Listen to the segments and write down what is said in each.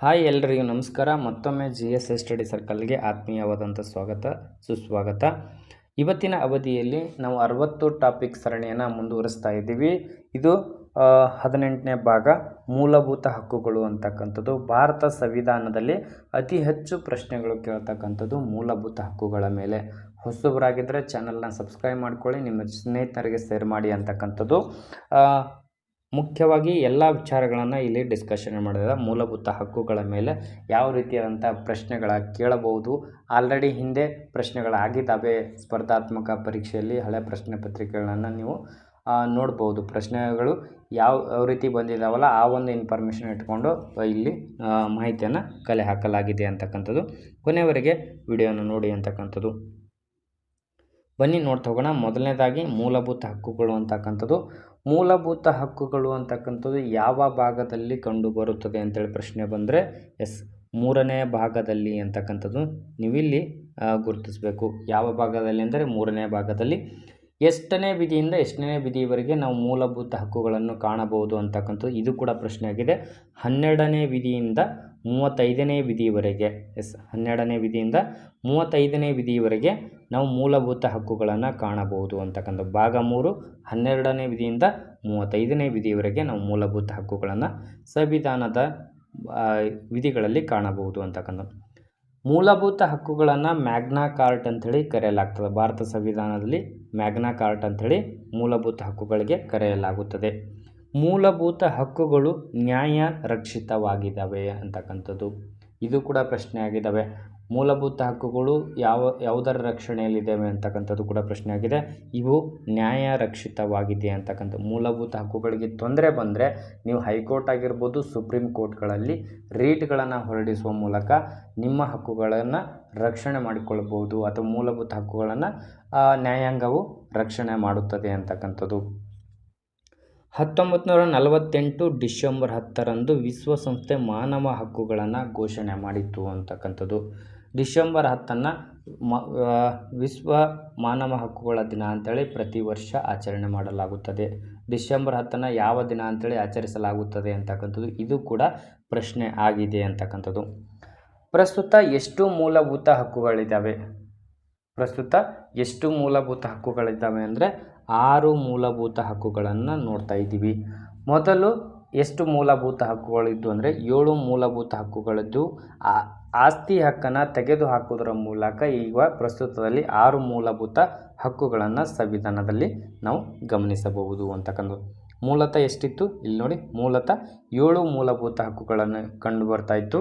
Hi ಎಲ್ರಿಗೂ ನಮಸ್ಕಾರ. ಮತ್ತೊಮ್ಮೆ ಜಿ ಎಸ್ ಎಸ್ ಸ್ಟಡಿ ಸರ್ಕಲ್ಗೆ ಆತ್ಮೀಯವಾದಂಥ ಸ್ವಾಗತ, ಸುಸ್ವಾಗತ. ಇವತ್ತಿನ ಅವಧಿಯಲ್ಲಿ ನಾವು ಅರವತ್ತು ಟಾಪಿಕ್ ಸರಣಿಯನ್ನು ಮುಂದುವರಿಸ್ತಾ ಇದ್ದೀವಿ. ಇದು ಹದಿನೆಂಟನೇ ಭಾಗ, ಮೂಲಭೂತ ಹಕ್ಕುಗಳು ಅಂತಕ್ಕಂಥದ್ದು. ಭಾರತ ಸಂವಿಧಾನದಲ್ಲಿ ಅತಿ ಹೆಚ್ಚು ಪ್ರಶ್ನೆಗಳು ಕೇಳ್ತಕ್ಕಂಥದ್ದು ಮೂಲಭೂತ ಹಕ್ಕುಗಳ ಮೇಲೆ. ಹೊಸಬರಾಗಿದ್ದರೆ ಚಾನಲ್ನ ಸಬ್ಸ್ಕ್ರೈಬ್ ಮಾಡ್ಕೊಳ್ಳಿ, ನಿಮ್ಮ ಸ್ನೇಹಿತರಿಗೆ ಶೇರ್ ಮಾಡಿ ಅಂತಕ್ಕಂಥದ್ದು. ಮುಖ್ಯವಾಗಿ ಎಲ್ಲ ವಿಚಾರಗಳನ್ನು ಇಲ್ಲಿ ಡಿಸ್ಕಷನ್ ಮಾಡಿದ ಮೂಲಭೂತ ಹಕ್ಕುಗಳ ಮೇಲೆ ಯಾವ ರೀತಿಯಾದಂಥ ಪ್ರಶ್ನೆಗಳ ಕೇಳಬಹುದು. ಆಲ್ರೆಡಿ ಹಿಂದೆ ಪ್ರಶ್ನೆಗಳಾಗಿದ್ದಾವೆ ಸ್ಪರ್ಧಾತ್ಮಕ ಪರೀಕ್ಷೆಯಲ್ಲಿ ಹಳೆ ಪ್ರಶ್ನೆ ಪತ್ರಿಕೆಗಳನ್ನು ನೀವು ನೋಡ್ಬೋದು ಪ್ರಶ್ನೆಗಳು ಯಾವ ಯಾವ ರೀತಿ ಬಂದಿದ್ದಾವಲ್ಲ ಆ ಒಂದು ಇನ್ಫಾರ್ಮೇಷನ್ ಇಟ್ಕೊಂಡು ಇಲ್ಲಿ ಮಾಹಿತಿಯನ್ನು ಕಲೆ ಹಾಕಲಾಗಿದೆ ಅಂತಕ್ಕಂಥದ್ದು. ಕೊನೆಯವರೆಗೆ ವಿಡಿಯೋನ ನೋಡಿ ಅಂತಕ್ಕಂಥದ್ದು. ಬನ್ನಿ ನೋಡ್ತಾ ಹೋಗೋಣ. ಮೊದಲನೇದಾಗಿ ಮೂಲಭೂತ ಹಕ್ಕುಗಳು ಅಂತಕ್ಕಂಥದ್ದು. ಮೂಲಭೂತ ಹಕ್ಕುಗಳು ಅಂತಕ್ಕಂಥದ್ದು ಯಾವ ಭಾಗದಲ್ಲಿ ಕಂಡುಬರುತ್ತದೆ ಅಂತೇಳಿ ಪ್ರಶ್ನೆ ಬಂದರೆ, ಎಸ್, ಮೂರನೇ ಭಾಗದಲ್ಲಿ ಅಂತಕ್ಕಂಥದ್ದು ನೀವಿಲ್ಲಿ ಗುರುತಿಸಬೇಕು. ಯಾವ ಭಾಗದಲ್ಲಿ ಅಂದರೆ ಮೂರನೇ ಭಾಗದಲ್ಲಿ. ಎಷ್ಟನೇ ವಿಧಿಯಿಂದ ಎಷ್ಟನೇ ವಿಧಿಯವರೆಗೆ ನಾವು ಮೂಲಭೂತ ಹಕ್ಕುಗಳನ್ನು ಕಾಣಬಹುದು ಅಂತಕ್ಕಂಥದ್ದು ಇದು ಕೂಡ ಪ್ರಶ್ನೆ ಆಗಿದೆ. ಹನ್ನೆರಡನೇ ವಿಧಿಯಿಂದ ಮೂವತ್ತೈದನೇ ವಿಧಿಯವರೆಗೆ ಎಸ್, ಹನ್ನೆರಡನೇ ವಿಧಿಯಿಂದ ಮೂವತ್ತೈದನೇ ವಿಧಿಯವರೆಗೆ ನಾವು ಮೂಲಭೂತ ಹಕ್ಕುಗಳನ್ನು ಕಾಣಬಹುದು ಅಂತಕ್ಕಂಥ ಭಾಗ ಮೂರು, ಹನ್ನೆರಡನೇ ವಿಧಿಯಿಂದ ಮೂವತ್ತೈದನೇ ವಿಧಿಯವರೆಗೆ ನಾವು ಮೂಲಭೂತ ಹಕ್ಕುಗಳನ್ನು ಸಂವಿಧಾನದ ವಿಧಿಗಳಲ್ಲಿ ಕಾಣಬಹುದು ಅಂತಕ್ಕಂಥ ಮೂಲಭೂತ ಹಕ್ಕುಗಳನ್ನು ಮ್ಯಾಗ್ನಾ ಕಾರ್ಟ್ ಅಂಥೇಳಿ ಕರೆಯಲಾಗ್ತದೆ. ಭಾರತ ಸಂವಿಧಾನದಲ್ಲಿ ಮ್ಯಾಗ್ನಾ ಕಾರ್ಟ್ ಅಂಥೇಳಿ ಮೂಲಭೂತ ಹಕ್ಕುಗಳಿಗೆ ಕರೆಯಲಾಗುತ್ತದೆ. ಮೂಲಭೂತ ಹಕ್ಕುಗಳು ನ್ಯಾಯ ರಕ್ಷಿತವಾಗಿದ್ದಾವೆ ಅಂತಕ್ಕಂಥದ್ದು. ಇದು ಕೂಡ ಪ್ರಶ್ನೆ ಆಗಿದ್ದಾವೆ ಮೂಲಭೂತ ಹಕ್ಕುಗಳು ಯಾವ, ಯಾವುದರ ರಕ್ಷಣೆಯಲ್ಲಿದ್ದಾವೆ ಅಂತಕ್ಕಂಥದ್ದು ಕೂಡ ಪ್ರಶ್ನೆ ಆಗಿದೆ. ಇವು ನ್ಯಾಯ ರಕ್ಷಿತವಾಗಿದೆ ಅಂತಕ್ಕಂಥ ಮೂಲಭೂತ ಹಕ್ಕುಗಳಿಗೆ ತೊಂದರೆ ಬಂದರೆ ನೀವು ಹೈಕೋರ್ಟ್ ಆಗಿರ್ಬೋದು, ಸುಪ್ರೀಂ ಕೋರ್ಟ್ಗಳಲ್ಲಿ ರೀಟ್ಗಳನ್ನು ಹೊರಡಿಸುವ ಮೂಲಕ ನಿಮ್ಮ ಹಕ್ಕುಗಳನ್ನು ರಕ್ಷಣೆ ಮಾಡಿಕೊಳ್ಬೋದು ಅಥವಾ ಮೂಲಭೂತ ಹಕ್ಕುಗಳನ್ನು ನ್ಯಾಯಾಂಗವು ರಕ್ಷಣೆ ಮಾಡುತ್ತದೆ ಅಂತಕ್ಕಂಥದ್ದು. ಹತ್ತೊಂಬತ್ತು ನೂರ ನಲವತ್ತೆಂಟು ಡಿಸೆಂಬರ್ ಹತ್ತರಂದು ವಿಶ್ವಸಂಸ್ಥೆ ಮಾನವ ಹಕ್ಕುಗಳನ್ನು ಘೋಷಣೆ ಮಾಡಿತ್ತು ಅಂತಕ್ಕಂಥದ್ದು. ಡಿಸೆಂಬರ್ ಹತ್ತನ್ನು ಮ ವಿಶ್ವ ಮಾನವ ಹಕ್ಕುಗಳ ದಿನ ಅಂತೇಳಿ ಪ್ರತಿ ವರ್ಷ ಆಚರಣೆ ಮಾಡಲಾಗುತ್ತದೆ. ಡಿಸೆಂಬರ್ ಹತ್ತನ್ನು ಯಾವ ದಿನ ಅಂತೇಳಿ ಆಚರಿಸಲಾಗುತ್ತದೆ ಅಂತಕ್ಕಂಥದ್ದು, ಇದು ಕೂಡ ಪ್ರಶ್ನೆ ಆಗಿದೆ ಅಂತಕ್ಕಂಥದ್ದು. ಪ್ರಸ್ತುತ ಎಷ್ಟು ಮೂಲಭೂತ ಹಕ್ಕುಗಳಿದ್ದಾವೆ? ಪ್ರಸ್ತುತ ಎಷ್ಟು ಮೂಲಭೂತ ಹಕ್ಕುಗಳಿದ್ದಾವೆ ಅಂದರೆ ಆರು ಮೂಲಭೂತ ಹಕ್ಕುಗಳನ್ನು ನೋಡ್ತಾ ಇದ್ದೀವಿ. ಮೊದಲು ಎಷ್ಟು ಮೂಲಭೂತ ಹಕ್ಕುಗಳಿದ್ದು ಅಂದರೆ ಏಳು ಮೂಲಭೂತ ಹಕ್ಕುಗಳಿದ್ದು ಆಸ್ತಿ ಹಕ್ಕನ್ನು ತೆಗೆದು ಹಾಕುವುದರ ಮೂಲಕ ಈಗ ಪ್ರಸ್ತುತದಲ್ಲಿ ಆರು ಮೂಲಭೂತ ಹಕ್ಕುಗಳನ್ನು ಸಂವಿಧಾನದಲ್ಲಿ ನಾವು ಗಮನಿಸಬಹುದು ಅಂತಕ್ಕಂಥದ್ದು ಮೂಲತಃ ಎಷ್ಟಿತ್ತು? ಇಲ್ಲಿ ನೋಡಿ, ಮೂಲತಃ ಏಳು ಮೂಲಭೂತ ಹಕ್ಕುಗಳನ್ನು ಕಂಡು ಬರ್ತಾ ಇತ್ತು.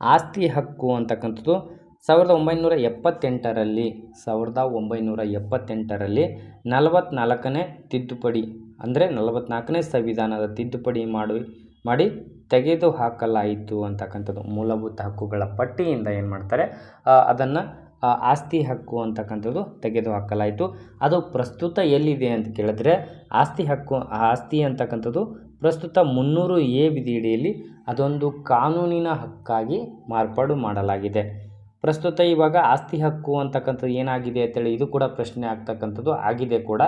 ಆಸ್ತಿ ಹಕ್ಕು ಅಂತಕ್ಕಂಥದ್ದು ಸಾವಿರದ ಒಂಬೈನೂರ ಎಪ್ಪತ್ತೆಂಟರಲ್ಲಿ, ಸಾವಿರದ ಒಂಬೈನೂರ ಎಪ್ಪತ್ತೆಂಟರಲ್ಲಿ ನಲವತ್ತ್ನಾಲ್ಕನೇ ತಿದ್ದುಪಡಿ ಅಂದರೆ ನಲವತ್ತ್ನಾಲ್ಕನೇ ಸಂವಿಧಾನದ ತಿದ್ದುಪಡಿ ಮಾಡಿ ಮಾಡಿ ತೆಗೆದು ಹಾಕಲಾಯಿತು ಅಂತಕ್ಕಂಥದ್ದು. ಮೂಲಭೂತ ಹಕ್ಕುಗಳ ಪಟ್ಟಿಯಿಂದ ಏನು ಮಾಡ್ತಾರೆ? ಅದನ್ನು ಆಸ್ತಿ ಹಕ್ಕು ಅಂತಕ್ಕಂಥದ್ದು ತೆಗೆದು ಹಾಕಲಾಯಿತು ಅದು ಪ್ರಸ್ತುತ ಎಲ್ಲಿದೆ ಅಂತ ಕೇಳಿದ್ರೆ, ಆಸ್ತಿ ಹಕ್ಕು, ಆಸ್ತಿ ಅಂತಕ್ಕಂಥದ್ದು ಪ್ರಸ್ತುತ ಮುನ್ನೂರು ಎ ವಿಧಿಯಡಿಯಲ್ಲಿ ಅದೊಂದು ಕಾನೂನಿನ ಹಕ್ಕಾಗಿ ಮಾರ್ಪಾಡು ಮಾಡಲಾಗಿದೆ. ಪ್ರಸ್ತುತ ಇವಾಗ ಆಸ್ತಿ ಹಕ್ಕು ಅಂತಕ್ಕಂಥದ್ದು ಏನಾಗಿದೆ ಅಂತೇಳಿ ಇದು ಕೂಡ ಪ್ರಶ್ನೆ ಆಗ್ತಕ್ಕಂಥದ್ದು ಆಗಿದೆ ಕೂಡ.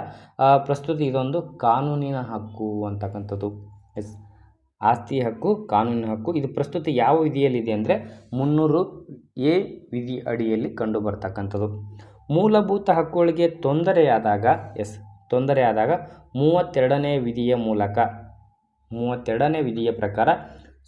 ಪ್ರಸ್ತುತ ಇದೊಂದು ಕಾನೂನಿನ ಹಕ್ಕು ಅಂತಕ್ಕಂಥದ್ದು. ಎಸ್. ಆಸ್ತಿ ಹಕ್ಕು, ಕಾನೂನಿನ ಹಕ್ಕು, ಇದು ಪ್ರಸ್ತುತ ಯಾವ ವಿಧಿಯಲ್ಲಿದೆ ಅಂದರೆ ಮುನ್ನೂರು ಎ ವಿಧಿ ಅಡಿಯಲ್ಲಿ ಕಂಡು ಬರ್ತಕ್ಕಂಥದ್ದು ಮೂಲಭೂತ ಹಕ್ಕುಗಳಿಗೆ ತೊಂದರೆಯಾದಾಗ, ಎಸ್, ತೊಂದರೆಯಾದಾಗ ಮೂವತ್ತೆರಡನೇ ವಿಧಿಯ ಮೂಲಕ, ಮೂವತ್ತೆರಡನೇ ವಿಧಿಯ ಪ್ರಕಾರ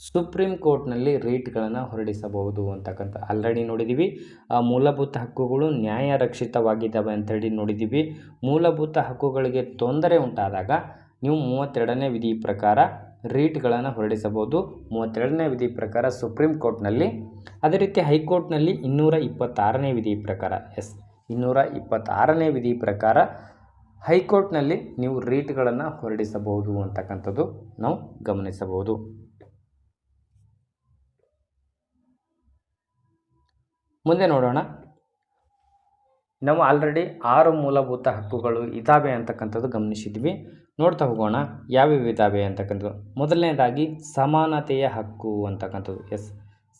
ಸುಪ್ರೀಂ ಕೋರ್ಟ್ನಲ್ಲಿ ರೀಟ್ಗಳನ್ನು ಹೊರಡಿಸಬಹುದು ಅಂತಕ್ಕಂಥ ಆಲ್ರೆಡಿ ನೋಡಿದ್ದೀವಿ ಆ ಮೂಲಭೂತ ಹಕ್ಕುಗಳು ನ್ಯಾಯ ರಕ್ಷಿತವಾಗಿದ್ದಾವೆ ಅಂತೇಳಿ ನೋಡಿದ್ದೀವಿ ಮೂಲಭೂತ ಹಕ್ಕುಗಳಿಗೆ ತೊಂದರೆ ಉಂಟಾದಾಗ, ನೀವು ಮೂವತ್ತೆರಡನೇ ವಿಧಿ ಪ್ರಕಾರ ರೀಟ್ಗಳನ್ನು ಹೊರಡಿಸಬಹುದು. ಮೂವತ್ತೆರಡನೇ ವಿಧಿ ಪ್ರಕಾರ ಸುಪ್ರೀಂ ಕೋರ್ಟ್ನಲ್ಲಿ. ಅದೇ ರೀತಿ ಹೈಕೋರ್ಟ್ನಲ್ಲಿ ಇನ್ನೂರ ಇಪ್ಪತ್ತಾರನೇ ವಿಧಿ ಪ್ರಕಾರ, ಎಸ್, ಇನ್ನೂರ ಇಪ್ಪತ್ತಾರನೇ ವಿಧಿ ಪ್ರಕಾರ ಹೈಕೋರ್ಟ್ನಲ್ಲಿ ನೀವು ರೀಟ್ಗಳನ್ನು ಹೊರಡಿಸಬಹುದು ಅಂತಕ್ಕಂಥದ್ದು ನಾವು ಗಮನಿಸಬಹುದು. ಮುಂದೆ ನೋಡೋಣ. ನಾವು ಆಲ್ರೆಡಿ ಆರು ಮೂಲಭೂತ ಹಕ್ಕುಗಳು ಇದ್ದಾವೆ ಅಂತಕ್ಕಂಥದ್ದು ಗಮನಿಸಿದ್ವಿ. ನೋಡ್ತಾ ಹೋಗೋಣ. ಯಾವ್ಯಾವ ಇದ್ದಾವೆ ಅಂತಕ್ಕಂಥದ್ದು. ಮೊದಲನೇದಾಗಿ ಸಮಾನತೆಯ ಹಕ್ಕು ಅಂತಕ್ಕಂಥದ್ದು. ಎಸ್.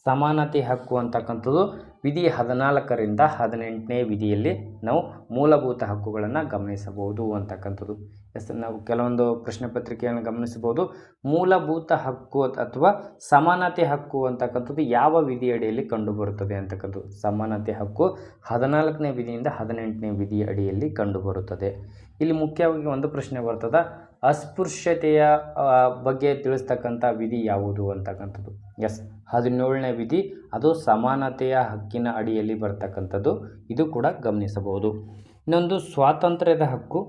ಸಮಾನತೆ ಹಕ್ಕು ಅಂತಕ್ಕಂಥದ್ದು ವಿಧಿ ಹದಿನಾಲ್ಕರಿಂದ ಹದಿನೆಂಟನೇ ವಿಧಿಯಲ್ಲಿ ನಾವು ಮೂಲಭೂತ ಹಕ್ಕುಗಳನ್ನು ಗಮನಿಸಬಹುದು ಅಂತಕ್ಕಂಥದ್ದು. ಎಸ್, ನಾವು ಕೆಲವೊಂದು ಪ್ರಶ್ನೆ ಪತ್ರಿಕೆಯನ್ನು ಗಮನಿಸಬಹುದು. ಮೂಲಭೂತ ಹಕ್ಕು ಅಥವಾ ಸಮಾನತೆ ಹಕ್ಕು ಅಂತಕ್ಕಂಥದ್ದು ಯಾವ ವಿಧಿ ಅಡಿಯಲ್ಲಿ ಕಂಡುಬರುತ್ತದೆ ಅಂತಕ್ಕಂಥದ್ದು. ಸಮಾನತೆ ಹಕ್ಕು ಹದಿನಾಲ್ಕನೇ ವಿಧಿಯಿಂದ ಹದಿನೆಂಟನೇ ವಿಧಿಯ ಅಡಿಯಲ್ಲಿ ಕಂಡುಬರುತ್ತದೆ. ಇಲ್ಲಿ ಮುಖ್ಯವಾಗಿ ಒಂದು ಪ್ರಶ್ನೆ ಬರ್ತದ. ಅಸ್ಪೃಶ್ಯತೆಯ ಬಗ್ಗೆ ತಿಳಿಸ್ತಕ್ಕಂಥ ವಿಧಿ ಯಾವುದು ಅಂತಕ್ಕಂಥದ್ದು. ಎಸ್. ಹದಿನೇಳನೇ ವಿಧಿ, ಅದು ಸಮಾನತೆಯ ಹಕ್ಕಿನ ಅಡಿಯಲ್ಲಿ ಬರ್ತಕ್ಕಂಥದ್ದು. ಇದು ಕೂಡ ಗಮನಿಸಬಹುದು. ಇನ್ನೊಂದು ಸ್ವಾತಂತ್ರ್ಯದ ಹಕ್ಕು.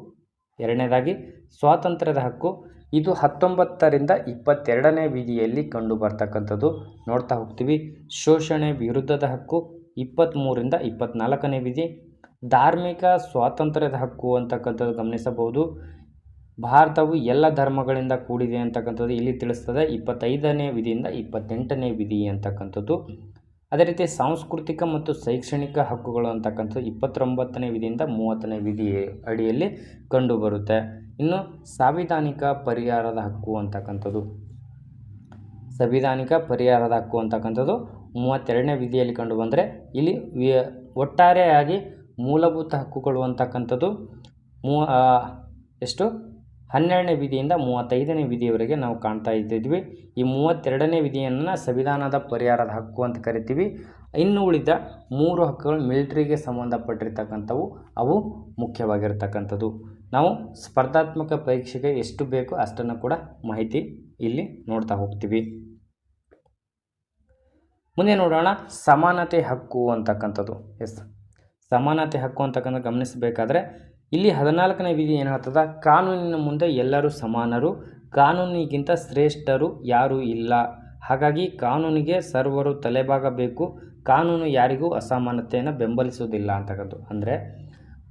ಎರಡನೇದಾಗಿ, ಸ್ವಾತಂತ್ರ್ಯದ ಹಕ್ಕು. ಇದು ಹತ್ತೊಂಬತ್ತರಿಂದ ಇಪ್ಪತ್ತೆರಡನೇ ವಿಧಿಯಲ್ಲಿ ಕಂಡು ಬರ್ತಕ್ಕಂಥದ್ದು. ನೋಡ್ತಾ ಹೋಗ್ತೀವಿ. ಶೋಷಣೆ ವಿರುದ್ಧದ ಹಕ್ಕು ಇಪ್ಪತ್ತ್ಮೂರಿಂದ ಇಪ್ಪತ್ತ್ನಾಲ್ಕನೇ ವಿಧಿ. ಧಾರ್ಮಿಕ ಸ್ವಾತಂತ್ರ್ಯದ ಹಕ್ಕು ಅಂತಕ್ಕಂಥದ್ದು ಗಮನಿಸಬಹುದು. ಭಾರತವು ಎಲ್ಲ ಧರ್ಮಗಳಿಂದ ಕೂಡಿದೆ ಅಂತಕ್ಕಂಥದ್ದು ಇಲ್ಲಿ ತಿಳಿಸ್ತದೆ. ಇಪ್ಪತ್ತೈದನೇ ವಿಧಿಯಿಂದ ಇಪ್ಪತ್ತೆಂಟನೇ ವಿಧಿ ಅಂತಕ್ಕಂಥದ್ದು. ಅದೇ ರೀತಿ ಸಾಂಸ್ಕೃತಿಕ ಮತ್ತು ಶೈಕ್ಷಣಿಕ ಹಕ್ಕುಗಳು ಅಂತಕ್ಕಂಥದ್ದು ಇಪ್ಪತ್ತೊಂಬತ್ತನೇ ವಿಧಿಯಿಂದ ಮೂವತ್ತನೇ ವಿಧಿ ಅಡಿಯಲ್ಲಿ ಕಂಡುಬರುತ್ತೆ ಇನ್ನು ಸಾಂವಿಧಾನಿಕ ಪರಿಹಾರದ ಹಕ್ಕು ಅಂತಕ್ಕಂಥದ್ದು. ಸಂವಿಧಾನಿಕ ಪರಿಹಾರದ ಹಕ್ಕು ಅಂತಕ್ಕಂಥದ್ದು ಮೂವತ್ತೆರಡನೇ ವಿಧಿಯಲ್ಲಿ ಕಂಡು ಬಂದರೆ ಇಲ್ಲಿ ಒಟ್ಟಾರೆಯಾಗಿ ಮೂಲಭೂತ ಹಕ್ಕುಗಳು ಅಂತಕ್ಕಂಥದ್ದು ಮೂ ಎಷ್ಟು? ಹನ್ನೆರಡನೇ ವಿಧಿಯಿಂದ ಮೂವತ್ತೈದನೇ ವಿಧಿಯವರೆಗೆ ನಾವು ಕಾಣ್ತಾ ಇದ್ದಿದ್ವಿ. ಈ ಮೂವತ್ತೆರಡನೇ ವಿಧಿಯನ್ನು ಸಂವಿಧಾನದ ಪರಿಹಾರದ ಹಕ್ಕು ಅಂತ ಕರಿತೀವಿ. ಇನ್ನು ಉಳಿದ ಮೂರು ಹಕ್ಕುಗಳು ಮಿಲಿಟ್ರಿಗೆ ಸಂಬಂಧಪಟ್ಟಿರ್ತಕ್ಕಂಥವು, ಅವು ಮುಖ್ಯವಾಗಿರ್ತಕ್ಕಂಥದ್ದು. ನಾವು ಸ್ಪರ್ಧಾತ್ಮಕ ಪರೀಕ್ಷೆಗೆ ಎಷ್ಟು ಬೇಕೋ ಅಷ್ಟನ್ನು ಕೂಡ ಮಾಹಿತಿ ಇಲ್ಲಿ ನೋಡ್ತಾ ಹೋಗ್ತೀವಿ. ಮುಂದೆ ನೋಡೋಣ ಸಮಾನತೆ ಹಕ್ಕು ಅಂತಕ್ಕಂಥದ್ದು. ಎಸ್. ಸಮಾನತೆ ಹಕ್ಕು ಅಂತಕ್ಕಂಥ ಗಮನಿಸಬೇಕಾದ್ರೆ ಇಲ್ಲಿ ಹದಿನಾಲ್ಕನೇ ವಿಧಿ ಏನು ಹೇಳ್ತದ? ಕಾನೂನಿನ ಮುಂದೆ ಎಲ್ಲರೂ ಸಮಾನರು, ಕಾನೂನಿಗಿಂತ ಶ್ರೇಷ್ಠರು ಯಾರೂ ಇಲ್ಲ. ಹಾಗಾಗಿ ಕಾನೂನಿಗೆ ಸರ್ವರು ತಲೆಬಾಗಬೇಕು, ಕಾನೂನು ಯಾರಿಗೂ ಅಸಮಾನತೆಯನ್ನು ಬೆಂಬಲಿಸುವುದಿಲ್ಲ ಅಂತಕ್ಕಂಥದ್ದು ಅಂದರೆ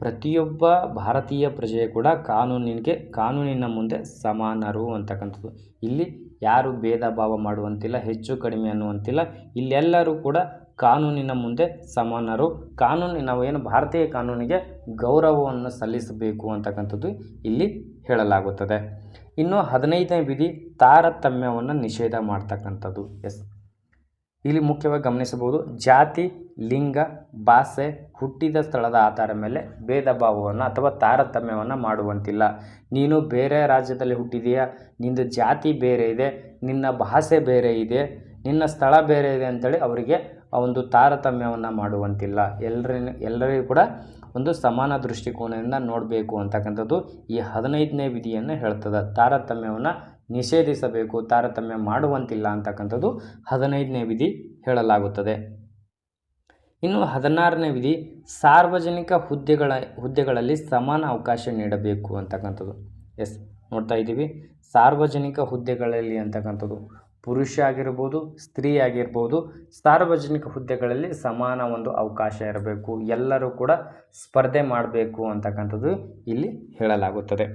ಪ್ರತಿಯೊಬ್ಬ ಭಾರತೀಯ ಪ್ರಜೆಯು ಕೂಡ ಕಾನೂನಿಗೆ, ಕಾನೂನಿನ ಮುಂದೆ ಸಮಾನರು ಅಂತಕ್ಕಂಥದ್ದು. ಇಲ್ಲಿ ಯಾರು ಭೇದ ಭಾವ ಮಾಡುವಂತಿಲ್ಲ, ಹೆಚ್ಚು ಕಡಿಮೆ ಅನ್ನುವಂತಿಲ್ಲ. ಇಲ್ಲೆಲ್ಲರೂ ಕೂಡ ಕಾನೂನಿನ ಮುಂದೆ ಸಮಾನರು. ಕಾನೂನು ಏನು ಭಾರತೀಯ ಕಾನೂನಿಗೆ ಗೌರವವನ್ನು ಸಲ್ಲಿಸಬೇಕು ಅಂತಕ್ಕಂಥದ್ದು ಇಲ್ಲಿ ಹೇಳಲಾಗುತ್ತದೆ. ಇನ್ನು ಹದಿನೈದನೇ ವಿಧಿ ತಾರತಮ್ಯವನ್ನು ನಿಷೇಧ ಮಾಡ್ತಕ್ಕಂಥದ್ದು. ಎಸ್. ಇಲ್ಲಿ ಮುಖ್ಯವಾಗಿ ಗಮನಿಸಬಹುದು, ಜಾತಿ, ಲಿಂಗ, ಭಾಷೆ, ಹುಟ್ಟಿದ ಸ್ಥಳದ ಆಧಾರ ಮೇಲೆ ಭೇದ ಭಾವವನ್ನು ಅಥವಾ ತಾರತಮ್ಯವನ್ನು ಮಾಡುವಂತಿಲ್ಲ. ನೀನು ಬೇರೆ ರಾಜ್ಯದಲ್ಲಿ ಹುಟ್ಟಿದೆಯಾ? ನಿಂದು ಜಾತಿ ಬೇರೆ ಇದೆ, ನಿನ್ನ ಭಾಷೆ ಬೇರೆ ಇದೆ, ನಿನ್ನ ಸ್ಥಳ ಬೇರೆ ಇದೆ ಅಂತೇಳಿ ಅವರಿಗೆ ಆ ಒಂದು ತಾರತಮ್ಯವನ್ನು ಮಾಡುವಂತಿಲ್ಲ. ಎಲ್ಲರ ಎಲ್ಲರಿಗೂ ಕೂಡ ಒಂದು ಸಮಾನ ದೃಷ್ಟಿಕೋನದಿಂದ ನೋಡಬೇಕು ಅಂತಕ್ಕಂಥದ್ದು ಈ ಹದಿನೈದನೇ ವಿಧಿಯನ್ನು ಹೇಳ್ತದೆ. ತಾರತಮ್ಯವನ್ನು ನಿಷೇಧಿಸಬೇಕು, ತಾರತಮ್ಯ ಮಾಡುವಂತಿಲ್ಲ ಅಂತಕ್ಕಂಥದ್ದು ಹದಿನೈದನೇ ವಿಧಿ ಹೇಳಲಾಗುತ್ತದೆ. ಇನ್ನು ಹದಿನಾರನೇ ವಿಧಿ, ಸಾರ್ವಜನಿಕ ಹುದ್ದೆಗಳ, ಹುದ್ದೆಗಳಲ್ಲಿ ಸಮಾನ ಅವಕಾಶ ನೀಡಬೇಕು ಅಂತಕ್ಕಂಥದ್ದು. ಎಸ್, ನೋಡ್ತಾ ಇದ್ದೀವಿ. ಸಾರ್ವಜನಿಕ ಹುದ್ದೆಗಳಲ್ಲಿ ಅಂತಕ್ಕಂಥದ್ದು. ಪುರುಷ ಆಗಿರ್ಬೋದು ಸ್ತ್ರೀ ಆಗಿರ್ಬೋದು ಸಾರ್ವಜನಿಕ ಹುದ್ದೆಗಳಲ್ಲಿ ಸಮಾನ ಒಂದು ಅವಕಾಶ ಇರಬೇಕು. ಎಲ್ಲರೂ ಕೂಡ ಸ್ಪರ್ಧೆ ಮಾಡಬೇಕು ಅಂತಕ್ಕಂಥದ್ದು ಇಲ್ಲಿ ಹೇಳಲಾಗುತ್ತದೆ.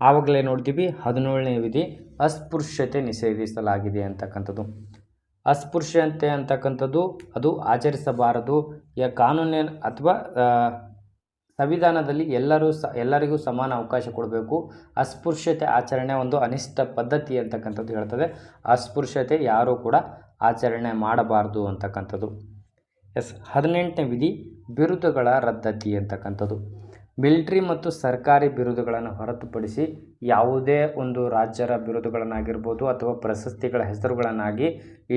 ಆವಾಗಲೇ ನೋಡ್ತೀವಿ, ಹದಿನೇಳನೇ ವಿಧಿ ಅಸ್ಪೃಶ್ಯತೆ ನಿಷೇಧಿಸಲಾಗಿದೆ ಅಂತಕ್ಕಂಥದ್ದು. ಅಸ್ಪೃಶ್ಯತೆ ಅಂತಕ್ಕಂಥದ್ದು ಅದು ಆಚರಿಸಬಾರದು. ಯ ಕಾನೂನಿನ ಅಥವಾ ಸಂವಿಧಾನದಲ್ಲಿ ಎಲ್ಲರೂ ಸ, ಎಲ್ಲರಿಗೂ ಸಮಾನ ಅವಕಾಶ ಕೊಡಬೇಕು. ಅಸ್ಪೃಶ್ಯತೆ ಆಚರಣೆ ಒಂದು ಅನಿಷ್ಟ ಪದ್ಧತಿ ಅಂತಕ್ಕಂಥದ್ದು ಹೇಳ್ತದೆ. ಅಸ್ಪೃಶ್ಯತೆ ಯಾರೂ ಕೂಡ ಆಚರಣೆ ಮಾಡಬಾರ್ದು ಅಂತಕ್ಕಂಥದ್ದು. ಎಸ್, ಹದಿನೆಂಟನೇ ವಿಧಿ, ಬಿರುದುಗಳ ರದ್ದತಿ ಅಂತಕ್ಕಂಥದ್ದು. ಮಿಲಿಟ್ರಿ ಮತ್ತು ಸರ್ಕಾರಿ ಬಿರುದುಗಳನ್ನು ಹೊರತುಪಡಿಸಿ ಯಾವುದೇ ಒಂದು ರಾಜ್ಯರ ಬಿರುದುಗಳನ್ನಾಗಿರ್ಬೋದು ಅಥವಾ ಪ್ರಶಸ್ತಿಗಳ ಹೆಸರುಗಳನ್ನಾಗಿ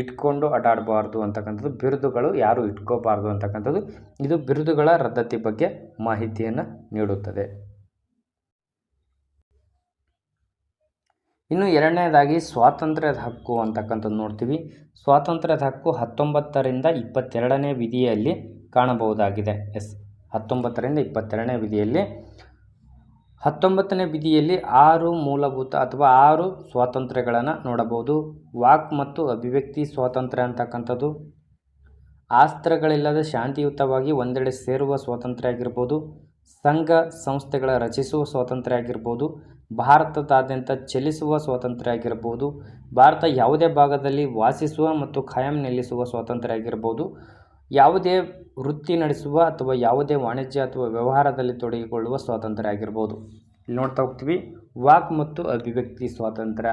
ಇಟ್ಕೊಂಡು ಅಡ್ಡಾಡಬಾರ್ದು ಅಂತಕ್ಕಂಥದ್ದು, ಬಿರುದುಗಳು ಯಾರು ಇಟ್ಕೋಬಾರ್ದು ಅಂತಕ್ಕಂಥದ್ದು, ಇದು ಬಿರುದುಗಳ ರದ್ದತಿ ಬಗ್ಗೆ ಮಾಹಿತಿಯನ್ನು ನೀಡುತ್ತದೆ. ಇನ್ನು ಎರಡನೇದಾಗಿ ಸ್ವಾತಂತ್ರ್ಯದ ಹಕ್ಕು ಅಂತಕ್ಕಂಥದ್ದು ನೋಡ್ತೀವಿ. ಸ್ವಾತಂತ್ರ್ಯದ ಹಕ್ಕು ಹತ್ತೊಂಬತ್ತರಿಂದ ಇಪ್ಪತ್ತೆರಡನೇ ವಿಧಿಯಲ್ಲಿ ಕಾಣಬಹುದಾಗಿದೆ. ಎಸ್. ಹತ್ತೊಂಬತ್ತರಿಂದ ಇಪ್ಪತ್ತೆರಡನೇ ವಿಧಿಯಲ್ಲಿ. ಹತ್ತೊಂಬತ್ತನೇ ವಿಧಿಯಲ್ಲಿ ಆರು ಮೂಲಭೂತ ಅಥವಾ ಆರು ಸ್ವಾತಂತ್ರ್ಯಗಳನ್ನು ನೋಡಬಹುದು. ವಾಕ್ ಮತ್ತು ಅಭಿವ್ಯಕ್ತಿ ಸ್ವಾತಂತ್ರ್ಯ ಅಂತಕ್ಕಂಥದ್ದು. ಆಸ್ತ್ರಗಳಿಲ್ಲದ ಶಾಂತಿಯುತವಾಗಿ ಒಂದೆಡೆ ಸೇರುವ ಸ್ವಾತಂತ್ರ್ಯ ಆಗಿರ್ಬೋದು. ಸಂಘ ಸಂಸ್ಥೆಗಳ ರಚಿಸುವ ಸ್ವಾತಂತ್ರ್ಯ ಆಗಿರ್ಬೋದು. ಭಾರತದಾದ್ಯಂತ ಚಲಿಸುವ ಸ್ವಾತಂತ್ರ್ಯ ಆಗಿರ್ಬೋದು. ಭಾರತ ಯಾವುದೇ ಭಾಗದಲ್ಲಿ ವಾಸಿಸುವ ಮತ್ತು ಖಾಯಂ ನಿಲ್ಲಿಸುವ ಸ್ವಾತಂತ್ರ್ಯ ಆಗಿರ್ಬೋದು. ಯಾವುದೇ ವೃತ್ತಿ ನಡೆಸುವ ಅಥವಾ ಯಾವುದೇ ವಾಣಿಜ್ಯ ಅಥವಾ ವ್ಯವಹಾರದಲ್ಲಿ ತೊಡಗಿಕೊಳ್ಳುವ ಸ್ವಾತಂತ್ರ್ಯ ಆಗಿರ್ಬೋದು ಇಲ್ಲಿ ನೋಡ್ತಾ ಹೋಗ್ತೀವಿ, ವಾಕ್ ಮತ್ತು ಅಭಿವ್ಯಕ್ತಿ ಸ್ವಾತಂತ್ರ್ಯ.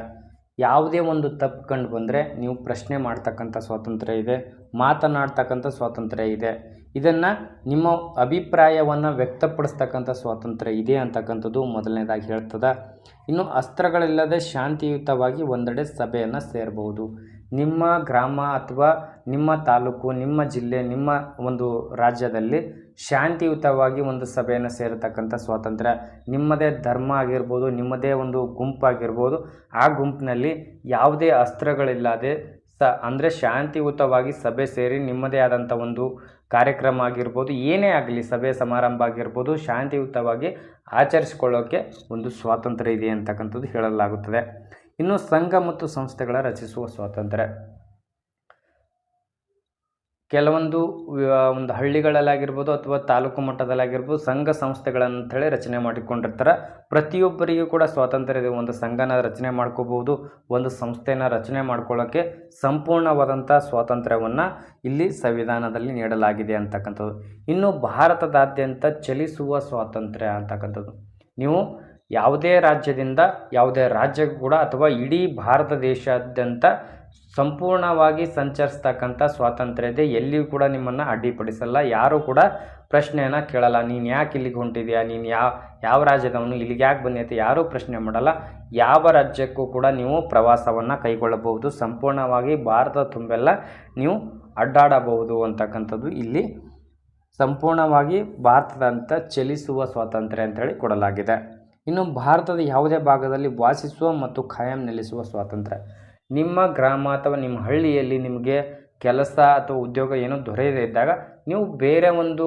ಯಾವುದೇ ಒಂದು ತಪ್ಪು ಕಂಡು ಬಂದರೆ ನೀವು ಪ್ರಶ್ನೆ ಮಾಡ್ತಕ್ಕಂಥ ಸ್ವಾತಂತ್ರ್ಯ ಇದೆ, ಮಾತನಾಡ್ತಕ್ಕಂಥ ಸ್ವಾತಂತ್ರ್ಯ ಇದೆ. ಇದನ್ನು ನಿಮ್ಮ ಅಭಿಪ್ರಾಯವನ್ನು ವ್ಯಕ್ತಪಡಿಸ್ತಕ್ಕಂಥ ಸ್ವಾತಂತ್ರ್ಯ ಇದೆ ಅಂತಕ್ಕಂಥದ್ದು ಮೊದಲನೇದಾಗಿ ಹೇಳ್ತದೆ. ಇನ್ನು ಅಸ್ತ್ರಗಳಿಲ್ಲದೆ ಶಾಂತಿಯುತವಾಗಿ ಒಂದೆಡೆ ಸಭೆಯನ್ನು ಸೇರಬಹುದು. ನಿಮ್ಮ ಗ್ರಾಮ ಅಥವಾ ನಿಮ್ಮ ತಾಲೂಕು, ನಿಮ್ಮ ಜಿಲ್ಲೆ, ನಿಮ್ಮ ಒಂದು ರಾಜ್ಯದಲ್ಲಿ ಶಾಂತಿಯುತವಾಗಿ ಒಂದು ಸಭೆಯನ್ನು ಸೇರತಕ್ಕಂಥ ಸ್ವಾತಂತ್ರ್ಯ. ನಿಮ್ಮದೇ ಧರ್ಮ ಆಗಿರ್ಬೋದು, ನಿಮ್ಮದೇ ಒಂದು ಗುಂಪಾಗಿರ್ಬೋದು ಆ ಗುಂಪಿನಲ್ಲಿ ಯಾವುದೇ ಅಸ್ತ್ರಗಳಿಲ್ಲದೆ ಸ, ಅಂದರೆ ಶಾಂತಿಯುತವಾಗಿ ಸಭೆ ಸೇರಿ ನಿಮ್ಮದೇ ಆದಂಥ ಒಂದು ಕಾರ್ಯಕ್ರಮ ಆಗಿರ್ಬೋದು, ಏನೇ ಆಗಲಿ ಸಭೆ ಸಮಾರಂಭ ಆಗಿರ್ಬೋದು, ಶಾಂತಿಯುತವಾಗಿ ಆಚರಿಸಿಕೊಳ್ಳೋಕ್ಕೆ ಒಂದು ಸ್ವಾತಂತ್ರ್ಯ ಇದೆ ಅಂತಕ್ಕಂಥದ್ದು ಹೇಳಲಾಗುತ್ತದೆ. ಇನ್ನು ಸಂಘ ಮತ್ತು ಸಂಸ್ಥೆಗಳ ರಚಿಸುವ ಸ್ವಾತಂತ್ರ್ಯ. ಕೆಲವೊಂದು ಒಂದು ಹಳ್ಳಿಗಳಲ್ಲಾಗಿರ್ಬೋದು ಅಥವಾ ತಾಲೂಕು ಮಟ್ಟದಲ್ಲಾಗಿರ್ಬೋದು ಸಂಘ ಸಂಸ್ಥೆಗಳಂತೇಳಿ ರಚನೆ ಮಾಡಿಕೊಂಡಿರ್ತಾರೆ. ಪ್ರತಿಯೊಬ್ಬರಿಗೂ ಕೂಡ ಸ್ವಾತಂತ್ರ್ಯ ಇದೆ. ಒಂದು ಸಂಘನ ರಚನೆ ಮಾಡ್ಕೋಬೋದು, ಒಂದು ಸಂಸ್ಥೆನ ರಚನೆ ಮಾಡ್ಕೊಳ್ಳೋಕ್ಕೆ ಸಂಪೂರ್ಣವಾದಂಥ ಸ್ವಾತಂತ್ರ್ಯವನ್ನು ಇಲ್ಲಿ ಸಂವಿಧಾನದಲ್ಲಿ ನೀಡಲಾಗಿದೆ ಅಂತಕ್ಕಂಥದ್ದು. ಇನ್ನು ಭಾರತದಾದ್ಯಂತ ಚಲಿಸುವ ಸ್ವಾತಂತ್ರ್ಯ ಅಂತಕ್ಕಂಥದ್ದು. ನೀವು ಯಾವುದೇ ರಾಜ್ಯದಿಂದ, ಯಾವುದೇ ರಾಜ್ಯಕ್ಕೂ ಕೂಡ ಅಥವಾ ಇಡೀ ಭಾರತ ದೇಶಾದ್ಯಂತ ಸಂಪೂರ್ಣವಾಗಿ ಸಂಚರಿಸ್ತಕ್ಕಂಥ ಸ್ವಾತಂತ್ರ್ಯ ಇದೆ. ಎಲ್ಲಿಯೂ ಕೂಡ ನಿಮ್ಮನ್ನು ಅಡ್ಡಿಪಡಿಸಲ್ಲ. ಯಾರೂ ಕೂಡ ಪ್ರಶ್ನೆಯನ್ನು ಕೇಳಲ್ಲ. ನೀನು ಯಾಕೆ ಇಲ್ಲಿಗೆ ಹೊಂಟಿದೆಯಾ? ನೀನು ಯಾವ ಯಾವ ರಾಜ್ಯದವನು, ಇಲ್ಲಿಗೆ ಯಾಕೆ ಬಂದೈತೆ ಯಾರೂ ಪ್ರಶ್ನೆ ಮಾಡಲ್ಲ. ಯಾವ ರಾಜ್ಯಕ್ಕೂ ಕೂಡ ನೀವು ಪ್ರವಾಸವನ್ನು ಕೈಗೊಳ್ಳಬಹುದು. ಸಂಪೂರ್ಣವಾಗಿ ಭಾರತ ತುಂಬೆಲ್ಲ ನೀವು ಅಡ್ಡಾಡಬಹುದು ಅಂತಕ್ಕಂಥದ್ದು ಇಲ್ಲಿ ಸಂಪೂರ್ಣವಾಗಿ ಭಾರತದಂತ ಚಲಿಸುವ ಸ್ವಾತಂತ್ರ್ಯ ಅಂತೇಳಿ ಕೊಡಲಾಗಿದೆ. ಇನ್ನು ಭಾರತದ ಯಾವುದೇ ಭಾಗದಲ್ಲಿ ವಾಸಿಸುವ ಮತ್ತು ಖಾಯಂ ನೆಲೆಸುವ ಸ್ವಾತಂತ್ರ್ಯ. ನಿಮ್ಮ ಗ್ರಾಮ ಅಥವಾ ನಿಮ್ಮ ಹಳ್ಳಿಯಲ್ಲಿ ನಿಮಗೆ ಕೆಲಸ ಅಥವಾ ಉದ್ಯೋಗ ಏನೋ ದೊರೆಯದೇ ಇದ್ದಾಗ ನೀವು ಬೇರೆ ಒಂದು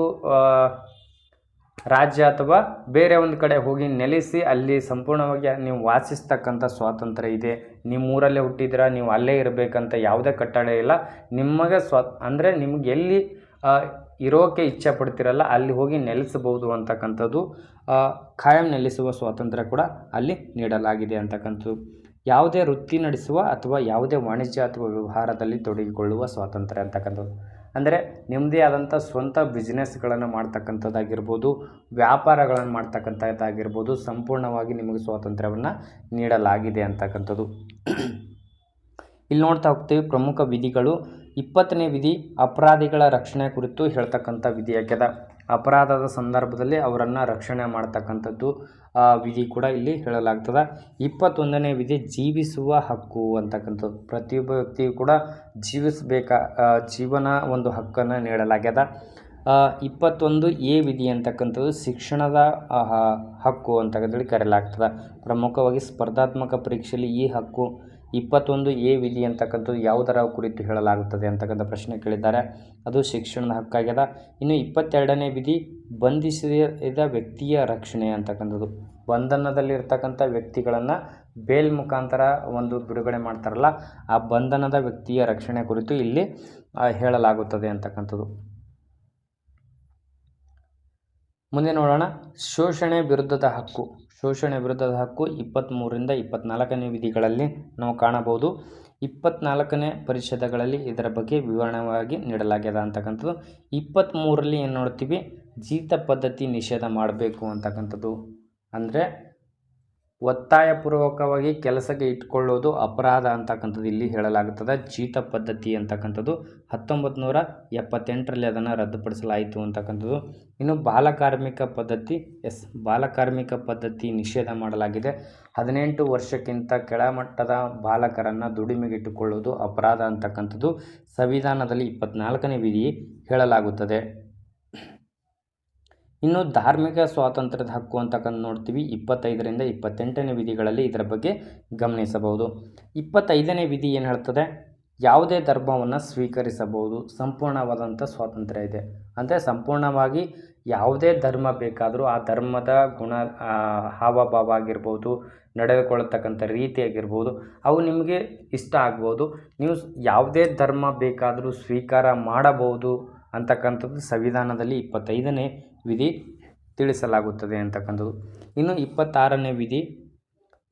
ರಾಜ್ಯ ಅಥವಾ ಬೇರೆ ಒಂದು ಕಡೆ ಹೋಗಿ ನೆಲೆಸಿ ಅಲ್ಲಿ ಸಂಪೂರ್ಣವಾಗಿ ನೀವು ವಾಸಿಸ್ತಕ್ಕಂಥ ಸ್ವಾತಂತ್ರ್ಯ ಇದೆ. ನಿಮ್ಮ ಊರಲ್ಲೇ ಹುಟ್ಟಿದ್ದೀರಾ, ನೀವು ಅಲ್ಲೇ ಇರಬೇಕಂತ ಯಾವುದೇ ಕಟ್ಟಡ ಇಲ್ಲ. ನಿಮಗೆ ಸ್ವ, ಅಂದರೆ ನಿಮ್ಗೆ ಎಲ್ಲಿ ಇರೋಕ್ಕೆ ಇಚ್ಛೆ ಪಡ್ತಿರಲ್ಲ ಅಲ್ಲಿ ಹೋಗಿ ನೆಲೆಸಬಹುದು ಅಂತಕ್ಕಂಥದ್ದು ಖಾಯಂ ನೆಲೆಸುವ ಸ್ವಾತಂತ್ರ್ಯ ಕೂಡ ಅಲ್ಲಿ ನೀಡಲಾಗಿದೆ ಅಂತಕ್ಕಂಥದ್ದು. ಯಾವುದೇ ವೃತ್ತಿ ನಡೆಸುವ ಅಥವಾ ಯಾವುದೇ ವಾಣಿಜ್ಯ ಅಥವಾ ವ್ಯವಹಾರದಲ್ಲಿ ತೊಡಗಿಕೊಳ್ಳುವ ಸ್ವಾತಂತ್ರ್ಯ ಅಂತಕ್ಕಂಥದ್ದು. ಅಂದರೆ ನಿಮ್ಮದೇ ಆದಂಥ ಸ್ವಂತ ಬಿಸ್ನೆಸ್ಗಳನ್ನು ಮಾಡ್ತಕ್ಕಂಥದ್ದಾಗಿರ್ಬೋದು, ವ್ಯಾಪಾರಗಳನ್ನು ಮಾಡ್ತಕ್ಕಂಥದ್ದಾಗಿರ್ಬೋದು, ಸಂಪೂರ್ಣವಾಗಿ ನಿಮಗೆ ಸ್ವಾತಂತ್ರ್ಯವನ್ನು ನೀಡಲಾಗಿದೆ ಅಂತಕ್ಕಂಥದ್ದು. ಇಲ್ಲಿ ನೋಡ್ತಾ ಹೋಗ್ತೀವಿ ಪ್ರಮುಖ ವಿಧಿಗಳು ಇಪ್ಪತ್ತನೇ ವಿಧಿ ಅಪರಾಧಿಗಳ ರಕ್ಷಣೆ ಕುರಿತು ಹೇಳ್ತಕ್ಕಂಥ ವಿಧಿಯಾಗ್ಯದ ಅಪರಾಧದ ಸಂದರ್ಭದಲ್ಲಿ ಅವರನ್ನು ರಕ್ಷಣೆ ಮಾಡ್ತಕ್ಕಂಥದ್ದು ವಿಧಿ ಕೂಡ ಇಲ್ಲಿ ಹೇಳಲಾಗ್ತದೆ. ಇಪ್ಪತ್ತೊಂದನೇ ವಿಧಿ ಜೀವಿಸುವ ಹಕ್ಕು ಅಂತಕ್ಕಂಥದ್ದು. ಪ್ರತಿಯೊಬ್ಬ ವ್ಯಕ್ತಿಯು ಕೂಡ ಜೀವಿಸಬೇಕಾ ಜೀವನ ಒಂದು ಹಕ್ಕನ್ನು ನೀಡಲಾಗ್ಯದ. ಇಪ್ಪತ್ತೊಂದು ಎ ವಿಧಿ ಅಂತಕ್ಕಂಥದ್ದು ಶಿಕ್ಷಣದ ಹಕ್ಕು ಅಂತಕ್ಕಂಥೇಳಿ ಕರೆಯಲಾಗ್ತದೆ. ಪ್ರಮುಖವಾಗಿ ಸ್ಪರ್ಧಾತ್ಮಕ ಪರೀಕ್ಷೆಯಲ್ಲಿ ಈ ಹಕ್ಕು ಇಪ್ಪತ್ತೊಂದು ಎ ವಿಧಿ ಅಂತಕ್ಕಂಥದ್ದು ಯಾವುದರ ಕುರಿತು ಹೇಳಲಾಗುತ್ತದೆ ಅಂತಕ್ಕಂಥ ಪ್ರಶ್ನೆ ಕೇಳಿದ್ದಾರೆ. ಅದು ಶಿಕ್ಷಣದ ಹಕ್ಕಾಗ್ಯದ. ಇನ್ನು ಇಪ್ಪತ್ತೆರಡನೇ ವಿಧಿ, ಬಂಧಿಸಿದ ವ್ಯಕ್ತಿಯ ರಕ್ಷಣೆ ಅಂತಕ್ಕಂಥದ್ದು. ಬಂಧನದಲ್ಲಿರ್ತಕ್ಕಂಥ ವ್ಯಕ್ತಿಗಳನ್ನು ಬೇಲ್ ಮುಖಾಂತರ ಒಂದು ಬಿಡುಗಡೆ ಮಾಡ್ತಾರಲ್ಲ, ಆ ಬಂಧನದ ವ್ಯಕ್ತಿಯ ರಕ್ಷಣೆ ಕುರಿತು ಇಲ್ಲಿ ಹೇಳಲಾಗುತ್ತದೆ ಅಂತಕ್ಕಂಥದ್ದು. ಮುಂದೆ ನೋಡೋಣ. ಶೋಷಣೆ ವಿರುದ್ಧದ ಹಕ್ಕು. ಶೋಷಣೆ ವಿರುದ್ಧದ ಹಕ್ಕು ಇಪ್ಪತ್ತ್ಮೂರರಿಂದ ಇಪ್ಪತ್ತ್ನಾಲ್ಕನೇ ವಿಧಿಗಳಲ್ಲಿ ನಾವು ಕಾಣಬಹುದು. ಇಪ್ಪತ್ತ್ನಾಲ್ಕನೇ ಪರಿಷದಗಳಲ್ಲಿ ಇದರ ಬಗ್ಗೆ ವಿವರಣವಾಗಿ ನೀಡಲಾಗ್ಯದ ಅಂತಕ್ಕಂಥದ್ದು. ಇಪ್ಪತ್ತ್ಮೂರರಲ್ಲಿ ಏನು ನೋಡ್ತೀವಿ? ಜೀತ ಪದ್ಧತಿ ನಿಷೇಧ ಮಾಡಬೇಕು ಅಂತಕ್ಕಂಥದ್ದು. ಅಂದರೆ ಒತ್ತಾಯಪೂರ್ವಕವಾಗಿ ಕೆಲಸಕ್ಕೆ ಇಟ್ಕೊಳ್ಳೋದು ಅಪರಾಧ ಅಂತಕ್ಕಂಥದ್ದು ಇಲ್ಲಿ ಹೇಳಲಾಗುತ್ತದೆ. ಜೀತ ಪದ್ಧತಿ ಅಂತಕ್ಕಂಥದ್ದು ಹತ್ತೊಂಬತ್ತು ನೂರ ಎಪ್ಪತ್ತೆಂಟರಲ್ಲಿ ಅದನ್ನು ರದ್ದುಪಡಿಸಲಾಯಿತು ಅಂತಕ್ಕಂಥದ್ದು. ಇನ್ನು ಬಾಲಕಾರ್ಮಿಕ ಪದ್ಧತಿ, ಎಸ್, ಬಾಲಕಾರ್ಮಿಕ ಪದ್ಧತಿ ನಿಷೇಧ ಮಾಡಲಾಗಿದೆ. ಹದಿನೆಂಟು ವರ್ಷಕ್ಕಿಂತ ಕೆಳಮಟ್ಟದ ಬಾಲಕರನ್ನು ದುಡಿಮೆಗಿಟ್ಟುಕೊಳ್ಳುವುದು ಅಪರಾಧ ಅಂತಕ್ಕಂಥದ್ದು. ಸಂವಿಧಾನದಲ್ಲಿ ಇಪ್ಪತ್ನಾಲ್ಕನೇ ವಿಧಿ ಹೇಳಲಾಗುತ್ತದೆ. ಇನ್ನು ಧಾರ್ಮಿಕ ಸ್ವಾತಂತ್ರ್ಯದ ಹಕ್ಕು ಅಂತಕ್ಕಂಥ ನೋಡ್ತೀವಿ. ಇಪ್ಪತ್ತೈದರಿಂದ ಇಪ್ಪತ್ತೆಂಟನೇ ವಿಧಿಗಳಲ್ಲಿ ಇದರ ಬಗ್ಗೆ ಗಮನಿಸಬಹುದು. ಇಪ್ಪತ್ತೈದನೇ ವಿಧಿ ಏನು ಹೇಳ್ತದೆ? ಯಾವುದೇ ಧರ್ಮವನ್ನು ಸ್ವೀಕರಿಸಬಹುದು. ಸಂಪೂರ್ಣವಾದಂಥ ಸ್ವಾತಂತ್ರ್ಯ ಇದೆ. ಅಂದರೆ ಸಂಪೂರ್ಣವಾಗಿ ಯಾವುದೇ ಧರ್ಮ ಬೇಕಾದರೂ ಆ ಧರ್ಮದ ಗುಣ ಹಾವಭಾವ ಆಗಿರ್ಬೋದು, ನಡೆದುಕೊಳ್ಳತಕ್ಕಂಥ ರೀತಿ ಆಗಿರ್ಬೋದು, ಅವು ನಿಮಗೆ ಇಷ್ಟ ಆಗ್ಬೋದು. ನೀವು ಯಾವುದೇ ಧರ್ಮ ಬೇಕಾದರೂ ಸ್ವೀಕಾರ ಮಾಡಬಹುದು ಅಂತಕ್ಕಂಥದ್ದು ಸಂವಿಧಾನದಲ್ಲಿ ಇಪ್ಪತ್ತೈದನೇ ವಿಧಿ ತಿಳಿಸಲಾಗುತ್ತದೆ ಅಂತಕ್ಕಂಥದ್ದು. ಇನ್ನು ಇಪ್ಪತ್ತಾರನೇ ವಿಧಿ,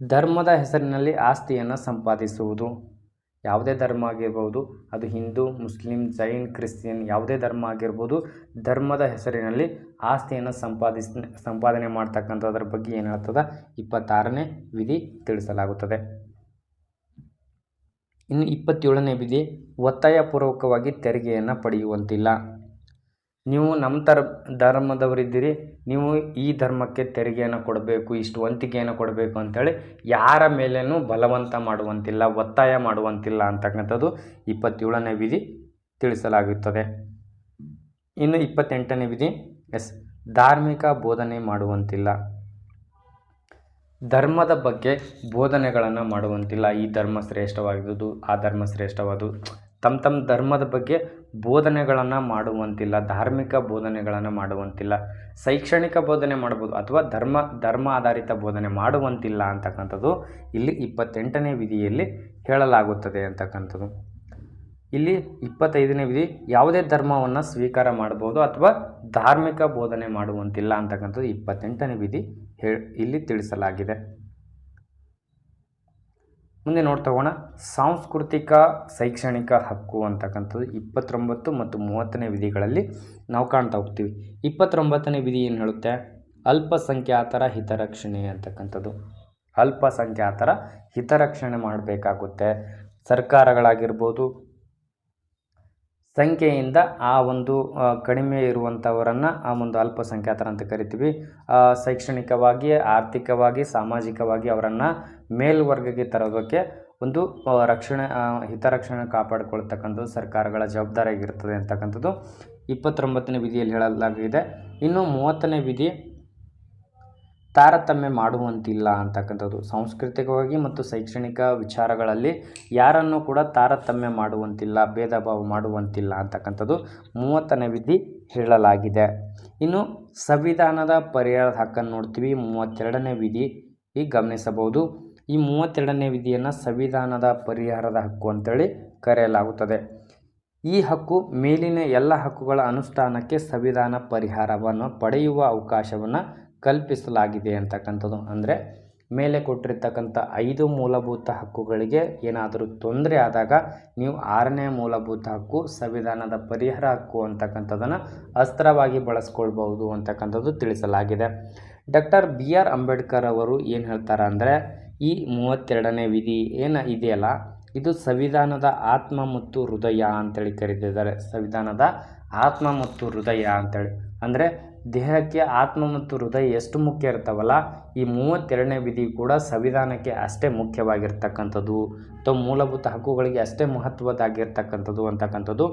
ಧರ್ಮದ ಹೆಸರಿನಲ್ಲಿ ಆಸ್ತಿಯನ್ನು ಸಂಪಾದಿಸುವುದು. ಯಾವುದೇ ಧರ್ಮ ಆಗಿರ್ಬೋದು, ಅದು ಹಿಂದೂ, ಮುಸ್ಲಿಂ, ಜೈನ್, ಕ್ರಿಶ್ಚಿಯನ್, ಯಾವುದೇ ಧರ್ಮ ಆಗಿರ್ಬೋದು, ಧರ್ಮದ ಹೆಸರಿನಲ್ಲಿ ಆಸ್ತಿಯನ್ನು ಸಂಪಾದಿಸ್, ಸಂಪಾದನೆ ಮಾಡ್ತಕ್ಕಂಥದ್ರ ಬಗ್ಗೆ ಏನು ಹೇಳ್ತದೆ ಇಪ್ಪತ್ತಾರನೇ ವಿಧಿ ತಿಳಿಸಲಾಗುತ್ತದೆ. ಇನ್ನು ಇಪ್ಪತ್ತೇಳನೇ ವಿಧಿ, ಒತ್ತಾಯಪೂರ್ವಕವಾಗಿ ತೆರಿಗೆಯನ್ನು ಪಡೆಯುವಂತಿಲ್ಲ. ನೀವು ನಮ್ಮ ಥರ ಧರ್ಮದವರಿದ್ದೀರಿ, ನೀವು ಈ ಧರ್ಮಕ್ಕೆ ತೆರಿಗೆಯನ್ನು ಕೊಡಬೇಕು, ಇಷ್ಟು ವಂತಿಗೆಯನ್ನು ಕೊಡಬೇಕು ಅಂತೇಳಿ ಯಾರ ಮೇಲೇನೂ ಬಲವಂತ ಮಾಡುವಂತಿಲ್ಲ, ಒತ್ತಾಯ ಮಾಡುವಂತಿಲ್ಲ ಅಂತಕ್ಕಂಥದ್ದು ಇಪ್ಪತ್ತೇಳನೇ ವಿಧಿ ತಿಳಿಸಲಾಗುತ್ತದೆ. ಇನ್ನು ಇಪ್ಪತ್ತೆಂಟನೇ ವಿಧಿ, ಎಸ್, ಧಾರ್ಮಿಕ ಬೋಧನೆ ಮಾಡುವಂತಿಲ್ಲ. ಧರ್ಮದ ಬಗ್ಗೆ ಬೋಧನೆಗಳನ್ನು ಮಾಡುವಂತಿಲ್ಲ. ಈ ಧರ್ಮ ಶ್ರೇಷ್ಠವಾದುದು ಆ ಧರ್ಮ ಶ್ರೇಷ್ಠವಾದುದು ತಮ್ಮ ತಮ್ಮ ಧರ್ಮದ ಬಗ್ಗೆ ಬೋಧನೆಗಳನ್ನು ಮಾಡುವಂತಿಲ್ಲ, ಧಾರ್ಮಿಕ ಬೋಧನೆಗಳನ್ನು ಮಾಡುವಂತಿಲ್ಲ, ಶೈಕ್ಷಣಿಕ ಬೋಧನೆ ಮಾಡ್ಬೋದು ಅಥವಾ ಧರ್ಮ ಧರ್ಮ ಆಧಾರಿತ ಬೋಧನೆ ಮಾಡುವಂತಿಲ್ಲ ಅಂತಕ್ಕಂಥದ್ದು ಇಲ್ಲಿ ಇಪ್ಪತ್ತೆಂಟನೇ ವಿಧಿಯಲ್ಲಿ ಹೇಳಲಾಗುತ್ತದೆ ಅಂತಕ್ಕಂಥದ್ದು. ಇಲ್ಲಿ ಇಪ್ಪತ್ತೈದನೇ ವಿಧಿ, ಯಾವುದೇ ಧರ್ಮವನ್ನು ಸ್ವೀಕಾರ ಮಾಡ್ಬೋದು ಅಥವಾ ಧಾರ್ಮಿಕ ಬೋಧನೆ ಮಾಡುವಂತಿಲ್ಲ ಅಂತಕ್ಕಂಥದ್ದು ಇಪ್ಪತ್ತೆಂಟನೇ ವಿಧಿ ಹೇ, ಇಲ್ಲಿ ತಿಳಿಸಲಾಗಿದೆ. ಮುಂದೆ ನೋಡ್ತಾ ಹೋಗೋಣ. ಸಾಂಸ್ಕೃತಿಕ, ಶೈಕ್ಷಣಿಕ ಹಕ್ಕು ಅಂತಕ್ಕಂಥದ್ದು ಇಪ್ಪತ್ತೊಂಬತ್ತು ಮತ್ತು ಮೂವತ್ತನೇ ವಿಧಿಗಳಲ್ಲಿ ನಾವು ಕಾಣ್ತಾ ಹೋಗ್ತೀವಿ. ಇಪ್ಪತ್ತೊಂಬತ್ತನೇ ವಿಧಿ ಏನು ಹೇಳುತ್ತೆ? ಅಲ್ಪಸಂಖ್ಯಾತರ ಹಿತರಕ್ಷಣೆ ಅಂತಕ್ಕಂಥದ್ದು. ಅಲ್ಪಸಂಖ್ಯಾತರ ಹಿತರಕ್ಷಣೆ ಮಾಡಬೇಕಾಗುತ್ತೆ. ಸರ್ಕಾರಗಳಾಗಿರ್ಬೋದು, ಸಂಖ್ಯೆಯಿಂದ ಆ ಒಂದು ಕಡಿಮೆ ಇರುವಂಥವರನ್ನು ಆ ಒಂದು ಅಲ್ಪಸಂಖ್ಯಾತರ ಅಂತ ಕರಿತೀವಿ. ಶೈಕ್ಷಣಿಕವಾಗಿ ಆರ್ಥಿಕವಾಗಿ ಸಾಮಾಜಿಕವಾಗಿ ಅವರನ್ನು ಮೇಲ್ವರ್ಗಕ್ಕೆ ತರೋದಕ್ಕೆ ಒಂದು ರಕ್ಷಣೆ ಹಿತರಕ್ಷಣೆ ಕಾಪಾಡಿಕೊಳ್ತಕ್ಕಂಥದ್ದು ಸರ್ಕಾರಗಳ ಜವಾಬ್ದಾರಿಯಾಗಿರ್ತದೆ ಅಂತಕ್ಕಂಥದ್ದು ಇಪ್ಪತ್ತೊಂಬತ್ತನೇ ವಿಧಿಯಲ್ಲಿ ಹೇಳಲಾಗಿದೆ. ಇನ್ನು ಮೂವತ್ತನೇ ವಿಧಿ ತಾರತಮ್ಯ ಮಾಡುವಂತಿಲ್ಲ ಅಂತಕ್ಕಂಥದ್ದು. ಸಾಂಸ್ಕೃತಿಕವಾಗಿ ಮತ್ತು ಶೈಕ್ಷಣಿಕ ವಿಚಾರಗಳಲ್ಲಿ ಯಾರನ್ನು ಕೂಡ ತಾರತಮ್ಯ ಮಾಡುವಂತಿಲ್ಲ ಭೇದ ಭಾವ ಮಾಡುವಂತಿಲ್ಲ ಅಂತಕ್ಕಂಥದ್ದು ಮೂವತ್ತನೇ ವಿಧಿ ಹೇಳಲಾಗಿದೆ. ಇನ್ನು ಸಂವಿಧಾನದ ಪರಿಹಾರದ ಹಕ್ಕನ್ನು ನೋಡ್ತೀವಿ. ಮೂವತ್ತೆರಡನೇ ವಿಧಿ ಈ ಗಮನಿಸಬಹುದು. ಈ ಮೂವತ್ತೆರಡನೇ ವಿಧಿಯನ್ನು ಸಂವಿಧಾನದ ಪರಿಹಾರದ ಹಕ್ಕು ಅಂತೇಳಿ ಕರೆಯಲಾಗುತ್ತದೆ. ಈ ಹಕ್ಕು ಮೇಲಿನ ಎಲ್ಲ ಹಕ್ಕುಗಳ ಅನುಷ್ಠಾನಕ್ಕೆ ಸಂವಿಧಾನ ಪರಿಹಾರವನ್ನು ಪಡೆಯುವ ಅವಕಾಶವನ್ನು ಕಲ್ಪಿಸಲಾಗಿದೆ ಅಂತಕ್ಕಂಥದ್ದು. ಅಂದರೆ ಮೇಲೆ ಕೊಟ್ಟಿರ್ತಕ್ಕಂಥ ಐದು ಮೂಲಭೂತ ಹಕ್ಕುಗಳಿಗೆ ಏನಾದರೂ ತೊಂದರೆ ಆದಾಗ ನೀವು ಆರನೇ ಮೂಲಭೂತ ಹಕ್ಕು, ಸಂವಿಧಾನದ ಪರಿಹಾರ ಹಕ್ಕು ಅಂತಕ್ಕಂಥದ್ದನ್ನು ಅಸ್ತ್ರವಾಗಿ ಬಳಸ್ಕೊಳ್ಬಹುದು ಅಂತಕ್ಕಂಥದ್ದು ತಿಳಿಸಲಾಗಿದೆ. ಡಾಕ್ಟರ್ ಬಿ ಆರ್ ಅಂಬೇಡ್ಕರ್ ಅವರು ಏನು ಹೇಳ್ತಾರೆ ಅಂದರೆ ಈ ಮೂವತ್ತೆರಡನೇ ವಿಧಿ ಏನು ಇದೆಯಲ್ಲ? ಇದು ಸಂವಿಧಾನದ ಆತ್ಮ ಮತ್ತು ಹೃದಯ ಅಂತೇಳಿ ಕರೀತಿದ್ದಾರೆ. ಸಂವಿಧಾನದ ಆತ್ಮ ಮತ್ತು ಹೃದಯ ಅಂತೇಳಿ. ಅಂದರೆ ದೇಹಕ್ಕೆ ಆತ್ಮ ಮತ್ತು ಹೃದಯ ಎಷ್ಟು ಮುಖ್ಯ ಇರ್ತಾವಲ್ಲ, ಈ ಮೂವತ್ತೆರಡನೇ ವಿಧಿ ಕೂಡ ಸಂವಿಧಾನಕ್ಕೆ ಅಷ್ಟೇ ಮುಖ್ಯವಾಗಿರ್ತಕ್ಕಂಥದ್ದು. ಅಥವಾ ಮೂಲಭೂತ ಹಕ್ಕುಗಳಿಗೆ ಅಷ್ಟೇ ಮಹತ್ವದ್ದಾಗಿರ್ತಕ್ಕಂಥದ್ದು ಅಂತಕ್ಕಂಥದ್ದು.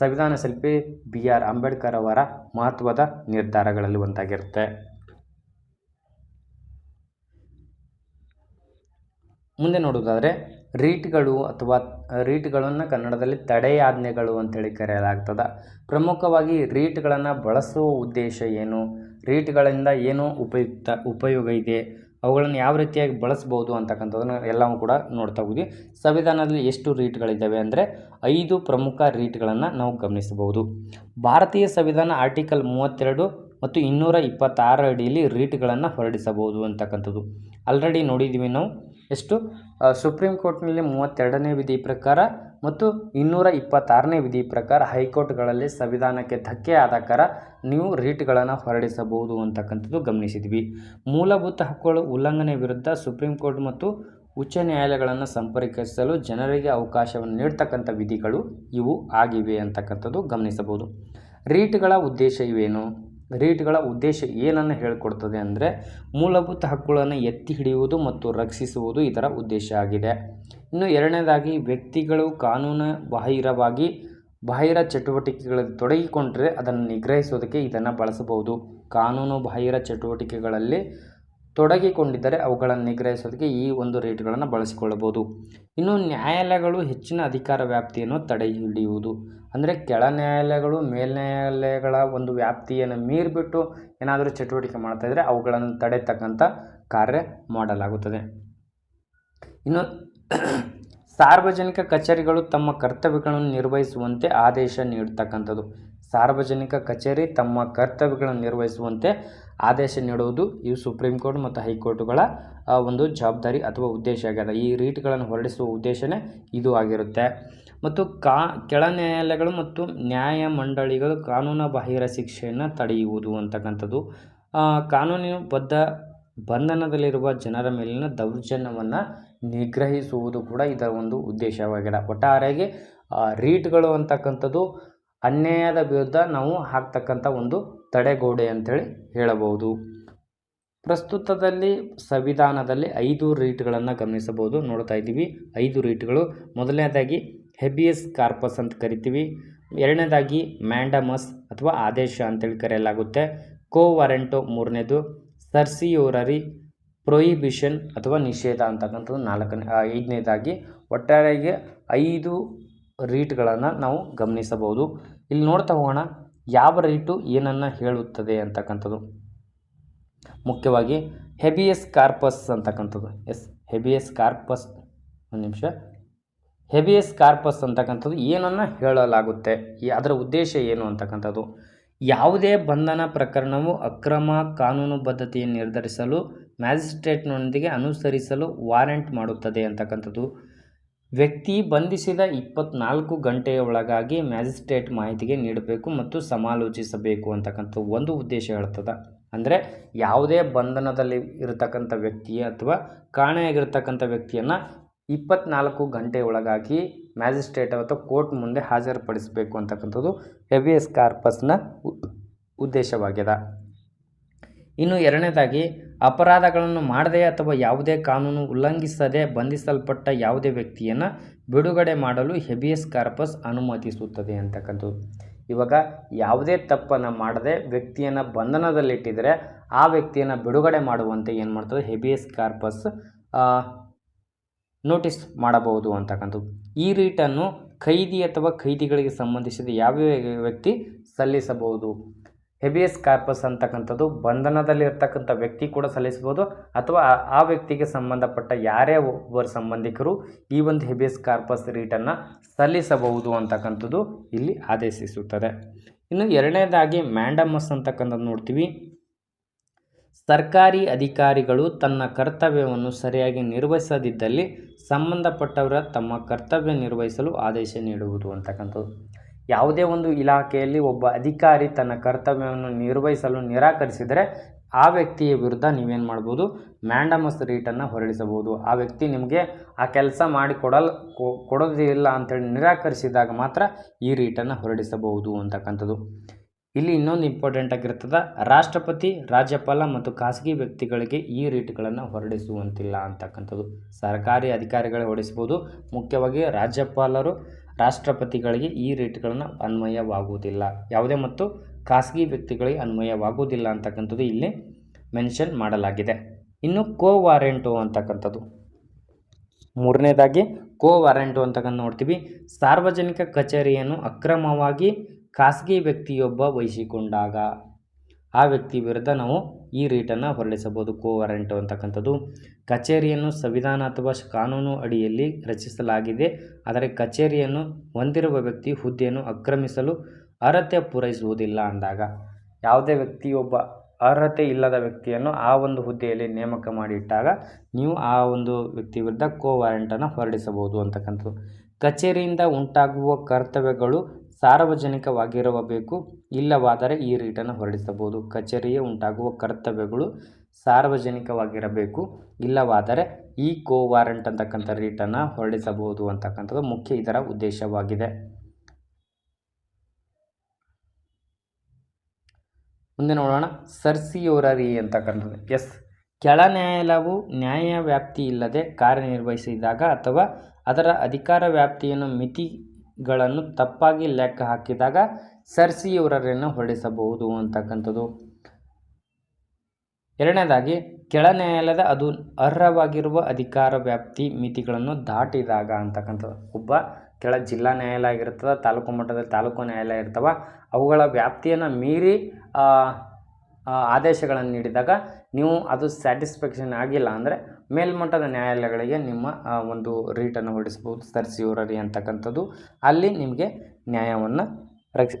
ಸಂವಿಧಾನ ಶಿಲ್ಪಿ ಬಿ ಆರ್ ಅಂಬೇಡ್ಕರ್ ಅವರ ಮಹತ್ವದ ನಿರ್ಧಾರಗಳಲ್ಲಿ ಒಂದಾಗಿರುತ್ತೆ. ಮುಂದೆ ನೋಡೋದಾದರೆ ರೀಟ್ಗಳು ಅಥವಾ ರೀಟ್ಗಳನ್ನು ಕನ್ನಡದಲ್ಲಿ ತಡೆಯಾಜ್ಞೆಗಳು ಅಂತೇಳಿ ಕರೆಯಲಾಗ್ತದೆ. ಪ್ರಮುಖವಾಗಿ ರೀಟ್ಗಳನ್ನು ಬಳಸುವ ಉದ್ದೇಶ ಏನು? ರೀಟ್ಗಳಿಂದ ಏನು ಉಪಯುಕ್ತ, ಉಪಯೋಗ ಇದೆ? ಅವುಗಳನ್ನು ಯಾವ ರೀತಿಯಾಗಿ ಬಳಸ್ಬೋದು ಅಂತಕ್ಕಂಥದ್ದನ್ನು ಎಲ್ಲವೂ ಕೂಡ ನೋಡ್ತಾ ಹೋಗಿ ಸಂವಿಧಾನದಲ್ಲಿ ಎಷ್ಟು ರೀಟ್ಗಳಿದ್ದಾವೆ ಅಂದರೆ, ಐದು ಪ್ರಮುಖ ರೀಟ್ಗಳನ್ನು ನಾವು ಗಮನಿಸಬಹುದು. ಭಾರತೀಯ ಸಂವಿಧಾನ ಆರ್ಟಿಕಲ್ ಮೂವತ್ತೆರಡು ಮತ್ತು ಇನ್ನೂರ ಇಪ್ಪತ್ತಾರು ಅಡಿಯಲ್ಲಿ ರೀಟ್ಗಳನ್ನು ಹೊರಡಿಸಬಹುದು ಅಂತಕ್ಕಂಥದ್ದು. ಆಲ್ರೆಡಿ ನೋಡಿದ್ದೀವಿ ನಾವು. ಎಷ್ಟು? ಸುಪ್ರೀಂ ಕೋರ್ಟ್ನಲ್ಲಿ ಮೂವತ್ತೆರಡನೇ ವಿಧಿ ಪ್ರಕಾರ ಮತ್ತು ಇನ್ನೂರ ಇಪ್ಪತ್ತಾರನೇ ವಿಧಿ ಪ್ರಕಾರ ಹೈಕೋರ್ಟ್ಗಳಲ್ಲಿ ಸಂವಿಧಾನಕ್ಕೆ ಧಕ್ಕೆ ಆದ ನೀವು ರೀಟ್ಗಳನ್ನು ಹೊರಡಿಸಬಹುದು ಅಂತಕ್ಕಂಥದ್ದು ಗಮನಿಸಿದ್ವಿ. ಮೂಲಭೂತ ಹಕ್ಕುಗಳ ಉಲ್ಲಂಘನೆ ವಿರುದ್ಧ ಸುಪ್ರೀಂ ಕೋರ್ಟ್ ಮತ್ತು ಉಚ್ಚ ನ್ಯಾಯಾಲಯಗಳನ್ನು ಸಂಪರ್ಕಿಸಲು ಜನರಿಗೆ ಅವಕಾಶವನ್ನು ನೀಡ್ತಕ್ಕಂಥ ವಿಧಿಗಳು ಇವು ಆಗಿವೆ ಅಂತಕ್ಕಂಥದ್ದು ಗಮನಿಸಬಹುದು. ರೀಟ್ಗಳ ಉದ್ದೇಶ ಇವೇನು? ರೀಟ್ಗಳ ಉದ್ದೇಶ ಏನನ್ನು ಹೇಳಿಕೊಡ್ತದೆ ಅಂದರೆ ಮೂಲಭೂತ ಹಕ್ಕುಗಳನ್ನು ಎತ್ತಿ ಹಿಡಿಯುವುದು ಮತ್ತು ರಕ್ಷಿಸುವುದು ಇದರ ಉದ್ದೇಶ ಆಗಿದೆ. ಇನ್ನು ಎರಡನೇದಾಗಿ ವ್ಯಕ್ತಿಗಳು ಕಾನೂನು ಬಾಹಿರವಾಗಿ ಬಾಹಿರ ಚಟುವಟಿಕೆಗಳಲ್ಲಿ ತೊಡಗಿಕೊಂಡರೆ ಅದನ್ನು ನಿಗ್ರಹಿಸೋದಕ್ಕೆ ಇದನ್ನು ಬಳಸಬಹುದು. ಕಾನೂನು ಬಾಹಿರ ಚಟುವಟಿಕೆಗಳಲ್ಲಿ ತೊಡಗಿಕೊಂಡಿದ್ದರೆ ಅವುಗಳನ್ನು ನಿಗ್ರಹಿಸೋದಕ್ಕೆ ಈ ಒಂದು ರೇಟ್ಗಳನ್ನು ಬಳಸಿಕೊಳ್ಳಬಹುದು. ಇನ್ನು ನ್ಯಾಯಾಲಯಗಳು ಹೆಚ್ಚಿನ ಅಧಿಕಾರ ವ್ಯಾಪ್ತಿಯನ್ನು ತಡೆ ಹಿಡಿಯುವುದು ಅಂದರೆ ಕೆಳ ನ್ಯಾಯಾಲಯಗಳು ಮೇಲ್ನ್ಯಾಯಾಲಯಗಳ ಒಂದು ವ್ಯಾಪ್ತಿಯನ್ನು ಮೀರಿಬಿಟ್ಟು ಏನಾದರೂ ಚಟುವಟಿಕೆ ಮಾಡ್ತಾಯಿದ್ರೆ ಅವುಗಳನ್ನು ತಡೆತಕ್ಕಂಥ ಕಾರ್ಯ ಮಾಡಲಾಗುತ್ತದೆ. ಇನ್ನು ಸಾರ್ವಜನಿಕ ಕಚೇರಿಗಳು ತಮ್ಮ ಕರ್ತವ್ಯಗಳನ್ನು ನಿರ್ವಹಿಸುವಂತೆ ಆದೇಶ ನೀಡತಕ್ಕಂಥದ್ದು. ಸಾರ್ವಜನಿಕ ಕಚೇರಿ ತಮ್ಮ ಕರ್ತವ್ಯಗಳನ್ನು ನಿರ್ವಹಿಸುವಂತೆ ಆದೇಶ ನೀಡುವುದು ಇವು ಸುಪ್ರೀಂ ಕೋರ್ಟ್ ಮತ್ತು ಹೈಕೋರ್ಟ್ಗಳ ಒಂದು ಜವಾಬ್ದಾರಿ ಅಥವಾ ಉದ್ದೇಶ ಆಗ್ಯದ. ಈ ರೀಟ್ಗಳನ್ನು ಹೊರಡಿಸುವ ಉದ್ದೇಶವೇ ಇದು ಆಗಿರುತ್ತೆ. ಮತ್ತು ಕಾ ಕೆಳ ನ್ಯಾಯಾಲಯಗಳು ಮತ್ತು ನ್ಯಾಯಮಂಡಳಿಗಳು ಕಾನೂನು ಬಾಹಿರ ಶಿಕ್ಷೆಯನ್ನು ತಡೆಯುವುದು ಅಂತಕ್ಕಂಥದ್ದು. ಕಾನೂನಿನ ಬದ್ಧ ಬಂಧನದಲ್ಲಿರುವ ಜನರ ಮೇಲಿನ ದೌರ್ಜನ್ಯವನ್ನು ನಿಗ್ರಹಿಸುವುದು ಕೂಡ ಇದರ ಒಂದು ಉದ್ದೇಶವಾಗಿದೆ ಒಟ್ಟಾರೆಯಾಗಿ ರೀಟ್ಗಳು ಅಂತಕ್ಕಂಥದ್ದು ಅನ್ಯಾಯದ ವಿರುದ್ಧ ನಾವು ಹಾಕ್ತಕ್ಕಂಥ ಒಂದು ತಡೆಗೋಡೆ ಅಂತೇಳಿ ಹೇಳಬಹುದು. ಪ್ರಸ್ತುತದಲ್ಲಿ ಸಂವಿಧಾನದಲ್ಲಿ ಐದು ರೀಟ್ಗಳನ್ನು ಗಮನಿಸಬಹುದು. ನೋಡ್ತಾ ಇದ್ದೀವಿ. ಐದು ರೀಟ್ಗಳು. ಮೊದಲನೇದಾಗಿ ಹೆಬಿಯಸ್ ಕಾರ್ಪಸ್ ಅಂತ ಕರಿತೀವಿ. ಎರಡನೇದಾಗಿ ಮ್ಯಾಂಡಮಸ್ ಅಥವಾ ಆದೇಶ ಅಂತೇಳಿ ಕರೆಯಲಾಗುತ್ತೆ. ಕೋ ವಾರೆಂಟೋ ಮೂರನೇದು ಸರ್ಸಿಯೋರರಿ ಪ್ರೊಹಿಬಿಷನ್ ಅಥವಾ ನಿಷೇಧ ಅಂತಕ್ಕಂಥದ್ದು ನಾಲ್ಕನೇ ಐದನೇದಾಗಿ ಒಟ್ಟಾರೆಗೆ ಐದು ರೀಟ್ಗಳನ್ನು ನಾವು ಗಮನಿಸಬಹುದು. ಇಲ್ಲಿ ನೋಡ್ತಾ ಹೋಗೋಣ. ಯಾವ ರೈಟು ಏನನ್ನು ಹೇಳುತ್ತದೆ ಅಂತಕ್ಕಂಥದ್ದು. ಮುಖ್ಯವಾಗಿ ಹೆಬಿಯಸ್ ಕಾರ್ಪಸ್ ಅಂತಕ್ಕಂಥದ್ದು. ಎಸ್, ಹೆಬಿಯಸ್ ಕಾರ್ಪಸ್, ಒಂದು ನಿಮಿಷ. ಹೆಬಿಯಸ್ ಕಾರ್ಪಸ್ ಅಂತಕ್ಕಂಥದ್ದು ಏನನ್ನು ಹೇಳಲಾಗುತ್ತೆ ಅದರ ಉದ್ದೇಶ ಏನು ಅಂತಕ್ಕಂಥದ್ದು. ಯಾವುದೇ ಬಂಧನ ಪ್ರಕರಣವು ಅಕ್ರಮ ಕಾನೂನು ಕಾನೂನುಬದ್ಧತೆಯನ್ನು ನಿರ್ಧರಿಸಲು ಮ್ಯಾಜಿಸ್ಟ್ರೇಟ್ನೊಂದಿಗೆ ಅನುಸರಿಸಲು ವಾರೆಂಟ್ ಮಾಡುತ್ತದೆ ಅಂತಕ್ಕಂಥದ್ದು. ವ್ಯಕ್ತಿ ಬಂಧಿಸಿದ ಇಪ್ಪತ್ನಾಲ್ಕು ಗಂಟೆಯ ಒಳಗಾಗಿ ಮ್ಯಾಜಿಸ್ಟ್ರೇಟ್ ಮಾಹಿತಿಗೆ ನೀಡಬೇಕು ಮತ್ತು ಸಮಾಲೋಚಿಸಬೇಕು ಅಂತಕ್ಕಂಥ ಒಂದು ಉದ್ದೇಶ ಹೇಳ್ತದೆ. ಅಂದರೆ ಯಾವುದೇ ಬಂಧನದಲ್ಲಿ ಇರತಕ್ಕಂಥ ವ್ಯಕ್ತಿ ಅಥವಾ ಕಾಣೆಯಾಗಿರ್ತಕ್ಕಂಥ ವ್ಯಕ್ತಿಯನ್ನು ಇಪ್ಪತ್ನಾಲ್ಕು ಗಂಟೆ ಒಳಗಾಗಿ ಮ್ಯಾಜಿಸ್ಟ್ರೇಟ್ ಅಥವಾ ಕೋರ್ಟ್ ಮುಂದೆ ಹಾಜರುಪಡಿಸಬೇಕು ಅಂತಕ್ಕಂಥದ್ದು ಹೆವಿಯಸ್ ಕಾರ್ಪಸ್ನ ಉದ್ದೇಶವಾಗಿದೆ ಇನ್ನು ಎರಡನೇದಾಗಿ, ಅಪರಾಧಗಳನ್ನು ಮಾಡದೆ ಅಥವಾ ಯಾವುದೇ ಕಾನೂನು ಉಲ್ಲಂಘಿಸದೆ ಬಂಧಿಸಲ್ಪಟ್ಟ ಯಾವುದೇ ವ್ಯಕ್ತಿಯನ್ನು ಬಿಡುಗಡೆ ಮಾಡಲು ಹೆಬಿಯಸ್ ಕಾರ್ಪಸ್ ಅನುಮತಿಸುತ್ತದೆ ಅಂತಕ್ಕಂಥದ್ದು. ಇವಾಗ ಯಾವುದೇ ತಪ್ಪನ್ನು ಮಾಡದೆ ವ್ಯಕ್ತಿಯನ್ನು ಬಂಧನದಲ್ಲಿಟ್ಟಿದರೆ ಆ ವ್ಯಕ್ತಿಯನ್ನು ಬಿಡುಗಡೆ ಮಾಡುವಂತೆ ಏನು ಮಾಡ್ತದೆ? ಹೆಬಿಯಸ್ ಕಾರ್ಪಸ್ ನೋಟಿಸ್ ಮಾಡಬಹುದು ಅಂತಕ್ಕಂಥದ್ದು. ಈ ರೀಟನ್ನು ಖೈದಿ ಅಥವಾ ಖೈದಿಗಳಿಗೆ ಸಂಬಂಧಿಸಿದ ಯಾವ ವ್ಯಕ್ತಿ ಸಲ್ಲಿಸಬಹುದು? ಹೆಬಿಯಸ್ ಕಾರ್ಪಸ್ ಅಂತಕ್ಕಂಥದ್ದು ಬಂಧನದಲ್ಲಿರ್ತಕ್ಕಂಥ ವ್ಯಕ್ತಿ ಕೂಡ ಸಲ್ಲಿಸ್ಬೋದು ಅಥವಾ ಆ ವ್ಯಕ್ತಿಗೆ ಸಂಬಂಧಪಟ್ಟ ಯಾರೇ ಒಬ್ಬರ ಸಂಬಂಧಿಕರು ಈ ಒಂದು ಹೆಬಿಯಸ್ ಕಾರ್ಪಸ್ ರೀಟನ್ನು ಸಲ್ಲಿಸಬಹುದು ಅಂತಕ್ಕಂಥದ್ದು ಇಲ್ಲಿ ಆದೇಶಿಸುತ್ತದೆ. ಇನ್ನು ಎರಡನೇದಾಗಿ ಮ್ಯಾಂಡಮಸ್ ಅಂತಕ್ಕಂಥದ್ದು ನೋಡ್ತೀವಿ. ಸರ್ಕಾರಿ ಅಧಿಕಾರಿಗಳು ತನ್ನ ಕರ್ತವ್ಯವನ್ನು ಸರಿಯಾಗಿ ನಿರ್ವಹಿಸದಿದ್ದಲ್ಲಿ ಸಂಬಂಧಪಟ್ಟವರ ತಮ್ಮ ಕರ್ತವ್ಯ ನಿರ್ವಹಿಸಲು ಆದೇಶ ನೀಡುವುದು ಅಂತಕ್ಕಂಥದ್ದು. ಯಾವುದೇ ಒಂದು ಇಲಾಖೆಯಲ್ಲಿ ಒಬ್ಬ ಅಧಿಕಾರಿ ತನ್ನ ಕರ್ತವ್ಯವನ್ನು ನಿರ್ವಹಿಸಲು ನಿರಾಕರಿಸಿದರೆ ಆ ವ್ಯಕ್ತಿಯ ವಿರುದ್ಧ ನೀವೇನು ಮಾಡ್ಬೋದು? ಮ್ಯಾಂಡಮಸ್ ರೀಟನ್ನು ಹೊರಡಿಸಬಹುದು. ಆ ವ್ಯಕ್ತಿ ನಿಮಗೆ ಆ ಕೆಲಸ ಮಾಡಿ ಕೊಡಲ್ ಕೊಡೋದಿಲ್ಲ ಅಂತೇಳಿ ನಿರಾಕರಿಸಿದಾಗ ಮಾತ್ರ ಈ ರೀಟನ್ನು ಹೊರಡಿಸಬಹುದು ಅಂತಕ್ಕಂಥದ್ದು. ಇಲ್ಲಿ ಇನ್ನೊಂದು ಇಂಪಾರ್ಟೆಂಟ್ ಆಗಿರ್ತದೆ, ರಾಷ್ಟ್ರಪತಿ, ರಾಜ್ಯಪಾಲ ಮತ್ತು ಖಾಸಗಿ ವ್ಯಕ್ತಿಗಳಿಗೆ ಈ ರೀಟ್ಗಳನ್ನು ಹೊರಡಿಸುವಂತಿಲ್ಲ ಅಂತಕ್ಕಂಥದ್ದು. ಸರ್ಕಾರಿ ಅಧಿಕಾರಿಗಳೇ ಹೊರಡಿಸ್ಬೋದು ಮುಖ್ಯವಾಗಿ ರಾಜ್ಯಪಾಲರು ರಾಷ್ಟ್ರಪತಿಗಳಿಗೆ ಈ ರೇಟ್ಗಳನ್ನು ಅನ್ವಯವಾಗುವುದಿಲ್ಲ. ಯಾವುದೇ ಮತ್ತು ಖಾಸಗಿ ವ್ಯಕ್ತಿಗಳಿಗೆ ಅನ್ವಯವಾಗುವುದಿಲ್ಲ ಅಂತಕ್ಕಂಥದ್ದು ಇಲ್ಲಿ ಮೆನ್ಷನ್ ಮಾಡಲಾಗಿದೆ. ಇನ್ನು ಕೋ ವಾರೆಂಟು ಅಂತಕ್ಕಂಥದ್ದು. ಮೂರನೇದಾಗಿ ಕೋ ವಾರೆಂಟು ಅಂತಕ್ಕಂಥ ನೋಡ್ತೀವಿ. ಸಾರ್ವಜನಿಕ ಕಚೇರಿಯನ್ನು ಅಕ್ರಮವಾಗಿ ಖಾಸಗಿ ವ್ಯಕ್ತಿಯೊಬ್ಬ ವಹಿಸಿಕೊಂಡಾಗ ಆ ವ್ಯಕ್ತಿ ವಿರುದ್ಧ ನಾವು ಈ ರೀಟನ್ನು ಹೊರಡಿಸಬಹುದು. ಕೋ ವಾರೆಂಟು ಅಂತಕ್ಕಂಥದ್ದು. ಕಚೇರಿಯನ್ನು ಸಂವಿಧಾನ ಅಥವಾ ಕಾನೂನು ಅಡಿಯಲ್ಲಿ ರಚಿಸಲಾಗಿದೆ. ಆದರೆ ಕಚೇರಿಯನ್ನು ಹೊಂದಿರುವ ವ್ಯಕ್ತಿ ಹುದ್ದೆಯನ್ನು ಆಕ್ರಮಿಸಲು ಅರ್ಹತೆ ಪೂರೈಸುವುದಿಲ್ಲ ಅಂದಾಗ ಯಾವುದೇ ವ್ಯಕ್ತಿಯೊಬ್ಬ ಅರ್ಹತೆ ಇಲ್ಲದ ವ್ಯಕ್ತಿಯನ್ನು ಆ ಒಂದು ಹುದ್ದೆಯಲ್ಲಿ ನೇಮಕ ಮಾಡಿಟ್ಟಾಗ ನೀವು ಆ ಒಂದು ವ್ಯಕ್ತಿ ವಿರುದ್ಧ ಕೋ ವಾರಂಟನ್ನು ಹೊರಡಿಸಬಹುದು ಅಂತಕ್ಕಂಥದ್ದು. ಕಚೇರಿಯಿಂದ ಉಂಟಾಗುವ ಕರ್ತವ್ಯಗಳು ಸಾರ್ವಜನಿಕವಾಗಿರಬೇಕು, ಇಲ್ಲವಾದರೆ ಈ ರೀಟನ್ನು ಹೊರಡಿಸಬಹುದು. ಕಚೇರಿಯೇ ಉಂಟಾಗುವ ಕರ್ತವ್ಯಗಳು ಸಾರ್ವಜನಿಕವಾಗಿರಬೇಕು, ಇಲ್ಲವಾದರೆ ಈ ಕೋ ವಾರಂಟ್ ಅಂತಕ್ಕಂಥ ರೀಟನ್ನು ಹೊರಡಿಸಬಹುದು ಅಂತಕ್ಕಂಥದ್ದು ಮುಖ್ಯ ಇದರ ಉದ್ದೇಶವಾಗಿದೆ. ಮುಂದೆ ನೋಡೋಣ. ಸರ್ಸಿಯೋರರಿ ಅಂತಕ್ಕಂಥದ್ದು. ಎಸ್. ಕೆಳ ನ್ಯಾಯಾಲಯವು ನ್ಯಾಯ ವ್ಯಾಪ್ತಿ ಇಲ್ಲದೆ ಕಾರ್ಯನಿರ್ವಹಿಸಿದಾಗ ಅಥವಾ ಅದರ ಅಧಿಕಾರ ವ್ಯಾಪ್ತಿಯನ್ನು ಮಿತಿಗಳನ್ನು ತಪ್ಪಾಗಿ ಲೆಕ್ಕ ಹಾಕಿದಾಗ ಸರ್ಸಿಯವರನ್ನು ಹೊರಡಿಸಬಹುದು ಅಂತಕ್ಕಂಥದ್ದು. ಎರಡನೇದಾಗಿ ಕೆಳ ನ್ಯಾಯಾಲಯದ ಅದು ಅರ್ಹವಾಗಿರುವ ಅಧಿಕಾರ ವ್ಯಾಪ್ತಿ ಮಿತಿಗಳನ್ನು ದಾಟಿದಾಗ ಅಂತಕ್ಕಂಥದ್ದು. ಒಬ್ಬ ಕೆಳ ಜಿಲ್ಲಾ ನ್ಯಾಯಾಲಯ ಆಗಿರ್ತದೆ, ತಾಲೂಕು ಮಟ್ಟದಲ್ಲಿ ತಾಲೂಕು ನ್ಯಾಯಾಲಯ ಇರ್ತವೆ, ಅವುಗಳ ವ್ಯಾಪ್ತಿಯನ್ನು ಮೀರಿ ಆದೇಶಗಳನ್ನು ನೀಡಿದಾಗ ನೀವು ಅದು ಸ್ಯಾಟಿಸ್ಫ್ಯಾಕ್ಷನ್ ಆಗಿಲ್ಲ ಅಂದರೆ ಮೇಲ್ಮಟ್ಟದ ನ್ಯಾಯಾಲಯಗಳಿಗೆ ನಿಮ್ಮ ಒಂದು ರೀಟನ್ನು ಹೊರಡಿಸ್ಬೋದು ಸರ್ಸಿಯೂರರಿ ಅಂತಕ್ಕಂಥದ್ದು. ಅಲ್ಲಿ ನಿಮಗೆ ನ್ಯಾಯವನ್ನು ರಕ್ಷ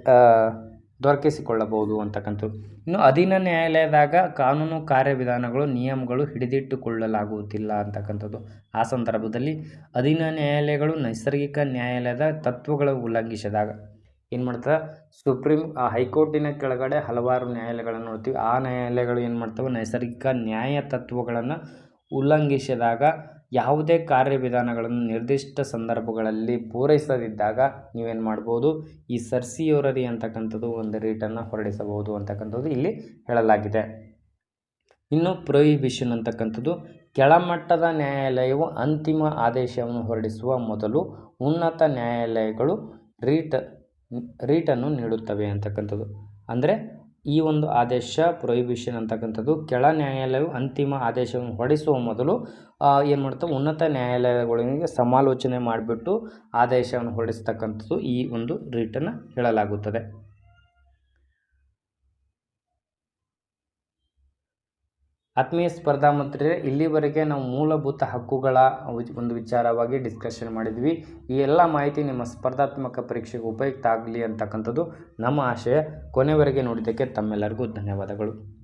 ದೊರಕಿಸಿಕೊಳ್ಳಬಹುದು ಅಂತಕ್ಕಂಥದ್ದು. ಇನ್ನು ಅಧೀನ ನ್ಯಾಯಾಲಯದಾಗ ಕಾನೂನು ಕಾರ್ಯವಿಧಾನಗಳು, ನಿಯಮಗಳು ಹಿಡಿದಿಟ್ಟುಕೊಳ್ಳಲಾಗುವುದಿಲ್ಲ ಅಂತಕ್ಕಂಥದ್ದು. ಆ ಸಂದರ್ಭದಲ್ಲಿ ಅಧೀನ ನ್ಯಾಯಾಲಯಗಳು ನೈಸರ್ಗಿಕ ನ್ಯಾಯಾಲಯದ ತತ್ವಗಳು ಉಲ್ಲಂಘಿಸಿದಾಗ ಏನು ಮಾಡ್ತದೆ? ಸುಪ್ರೀಂ ಹೈಕೋರ್ಟಿನ ಕೆಳಗಡೆ ಹಲವಾರು ನ್ಯಾಯಾಲಯಗಳನ್ನು ನೋಡ್ತೀವಿ. ಆ ನ್ಯಾಯಾಲಯಗಳು ಏನು ಮಾಡ್ತವೆ? ನೈಸರ್ಗಿಕ ನ್ಯಾಯ ತತ್ವಗಳನ್ನು ಉಲ್ಲಂಘಿಸಿದಾಗ ಯಾವುದೇ ಕಾರ್ಯವಿಧಾನಗಳನ್ನು ನಿರ್ದಿಷ್ಟ ಸಂದರ್ಭಗಳಲ್ಲಿ ಪೂರೈಸದಿದ್ದಾಗ ನೀವೇನು ಮಾಡ್ಬೋದು? ಈ ಸರ್ಸಿಯೋರರಿ ಅಂತಕ್ಕಂಥದ್ದು ಒಂದು ರೀಟನ್ನು ಹೊರಡಿಸಬಹುದು ಅಂತಕ್ಕಂಥದ್ದು ಇಲ್ಲಿ ಹೇಳಲಾಗಿದೆ. ಇನ್ನು ಪ್ರೊಹಿಬಿಷನ್ ಅಂತಕ್ಕಂಥದ್ದು, ಕೆಳಮಟ್ಟದ ನ್ಯಾಯಾಲಯವು ಅಂತಿಮ ಆದೇಶವನ್ನು ಹೊರಡಿಸುವ ಮೊದಲು ಉನ್ನತ ನ್ಯಾಯಾಲಯಗಳು ರೀಟ್, ರೀಟನ್ನು ನೀಡುತ್ತವೆ ಅಂತಕ್ಕಂಥದ್ದು. ಅಂದರೆ ಈ ಒಂದು ಆದೇಶ ಪ್ರೊಹಿಬಿಷನ್ ಅಂತಕ್ಕಂಥದ್ದು. ಕೆಳ ನ್ಯಾಯಾಲಯವು ಅಂತಿಮ ಆದೇಶವನ್ನು ಹೊರಡಿಸುವ ಮೊದಲು ಏನು ಮಾಡ್ತವೆ ಉನ್ನತ ನ್ಯಾಯಾಲಯಗಳಿಗೆ ಸಮಾಲೋಚನೆ ಮಾಡಿಬಿಟ್ಟು ಆದೇಶವನ್ನು ಹೊರಡಿಸ್ತಕ್ಕಂಥದ್ದು ಈ ಒಂದು ರೀಟನ್ನು ಹೇಳಲಾಗುತ್ತದೆ. ಆತ್ಮೀಯ ಸ್ಪರ್ಧಾ ಮಂತ್ರಿ ಇಲ್ಲಿವರೆಗೆ ನಾವು ಮೂಲಭೂತ ಹಕ್ಕುಗಳ ಒಂದು ವಿಚಾರವಾಗಿ ಡಿಸ್ಕಷನ್ ಮಾಡಿದ್ವಿ. ಈ ಎಲ್ಲ ಮಾಹಿತಿ ನಿಮ್ಮ ಸ್ಪರ್ಧಾತ್ಮಕ ಪರೀಕ್ಷೆಗೆ ಉಪಯುಕ್ತ ಆಗಲಿ ಅಂತಕ್ಕಂಥದ್ದು ನಮ್ಮ ಆಶಯ. ಕೊನೆವರೆಗೆ ನೋಡಿದ್ದಕ್ಕೆ ತಮ್ಮೆಲ್ಲರಿಗೂ ಧನ್ಯವಾದಗಳು.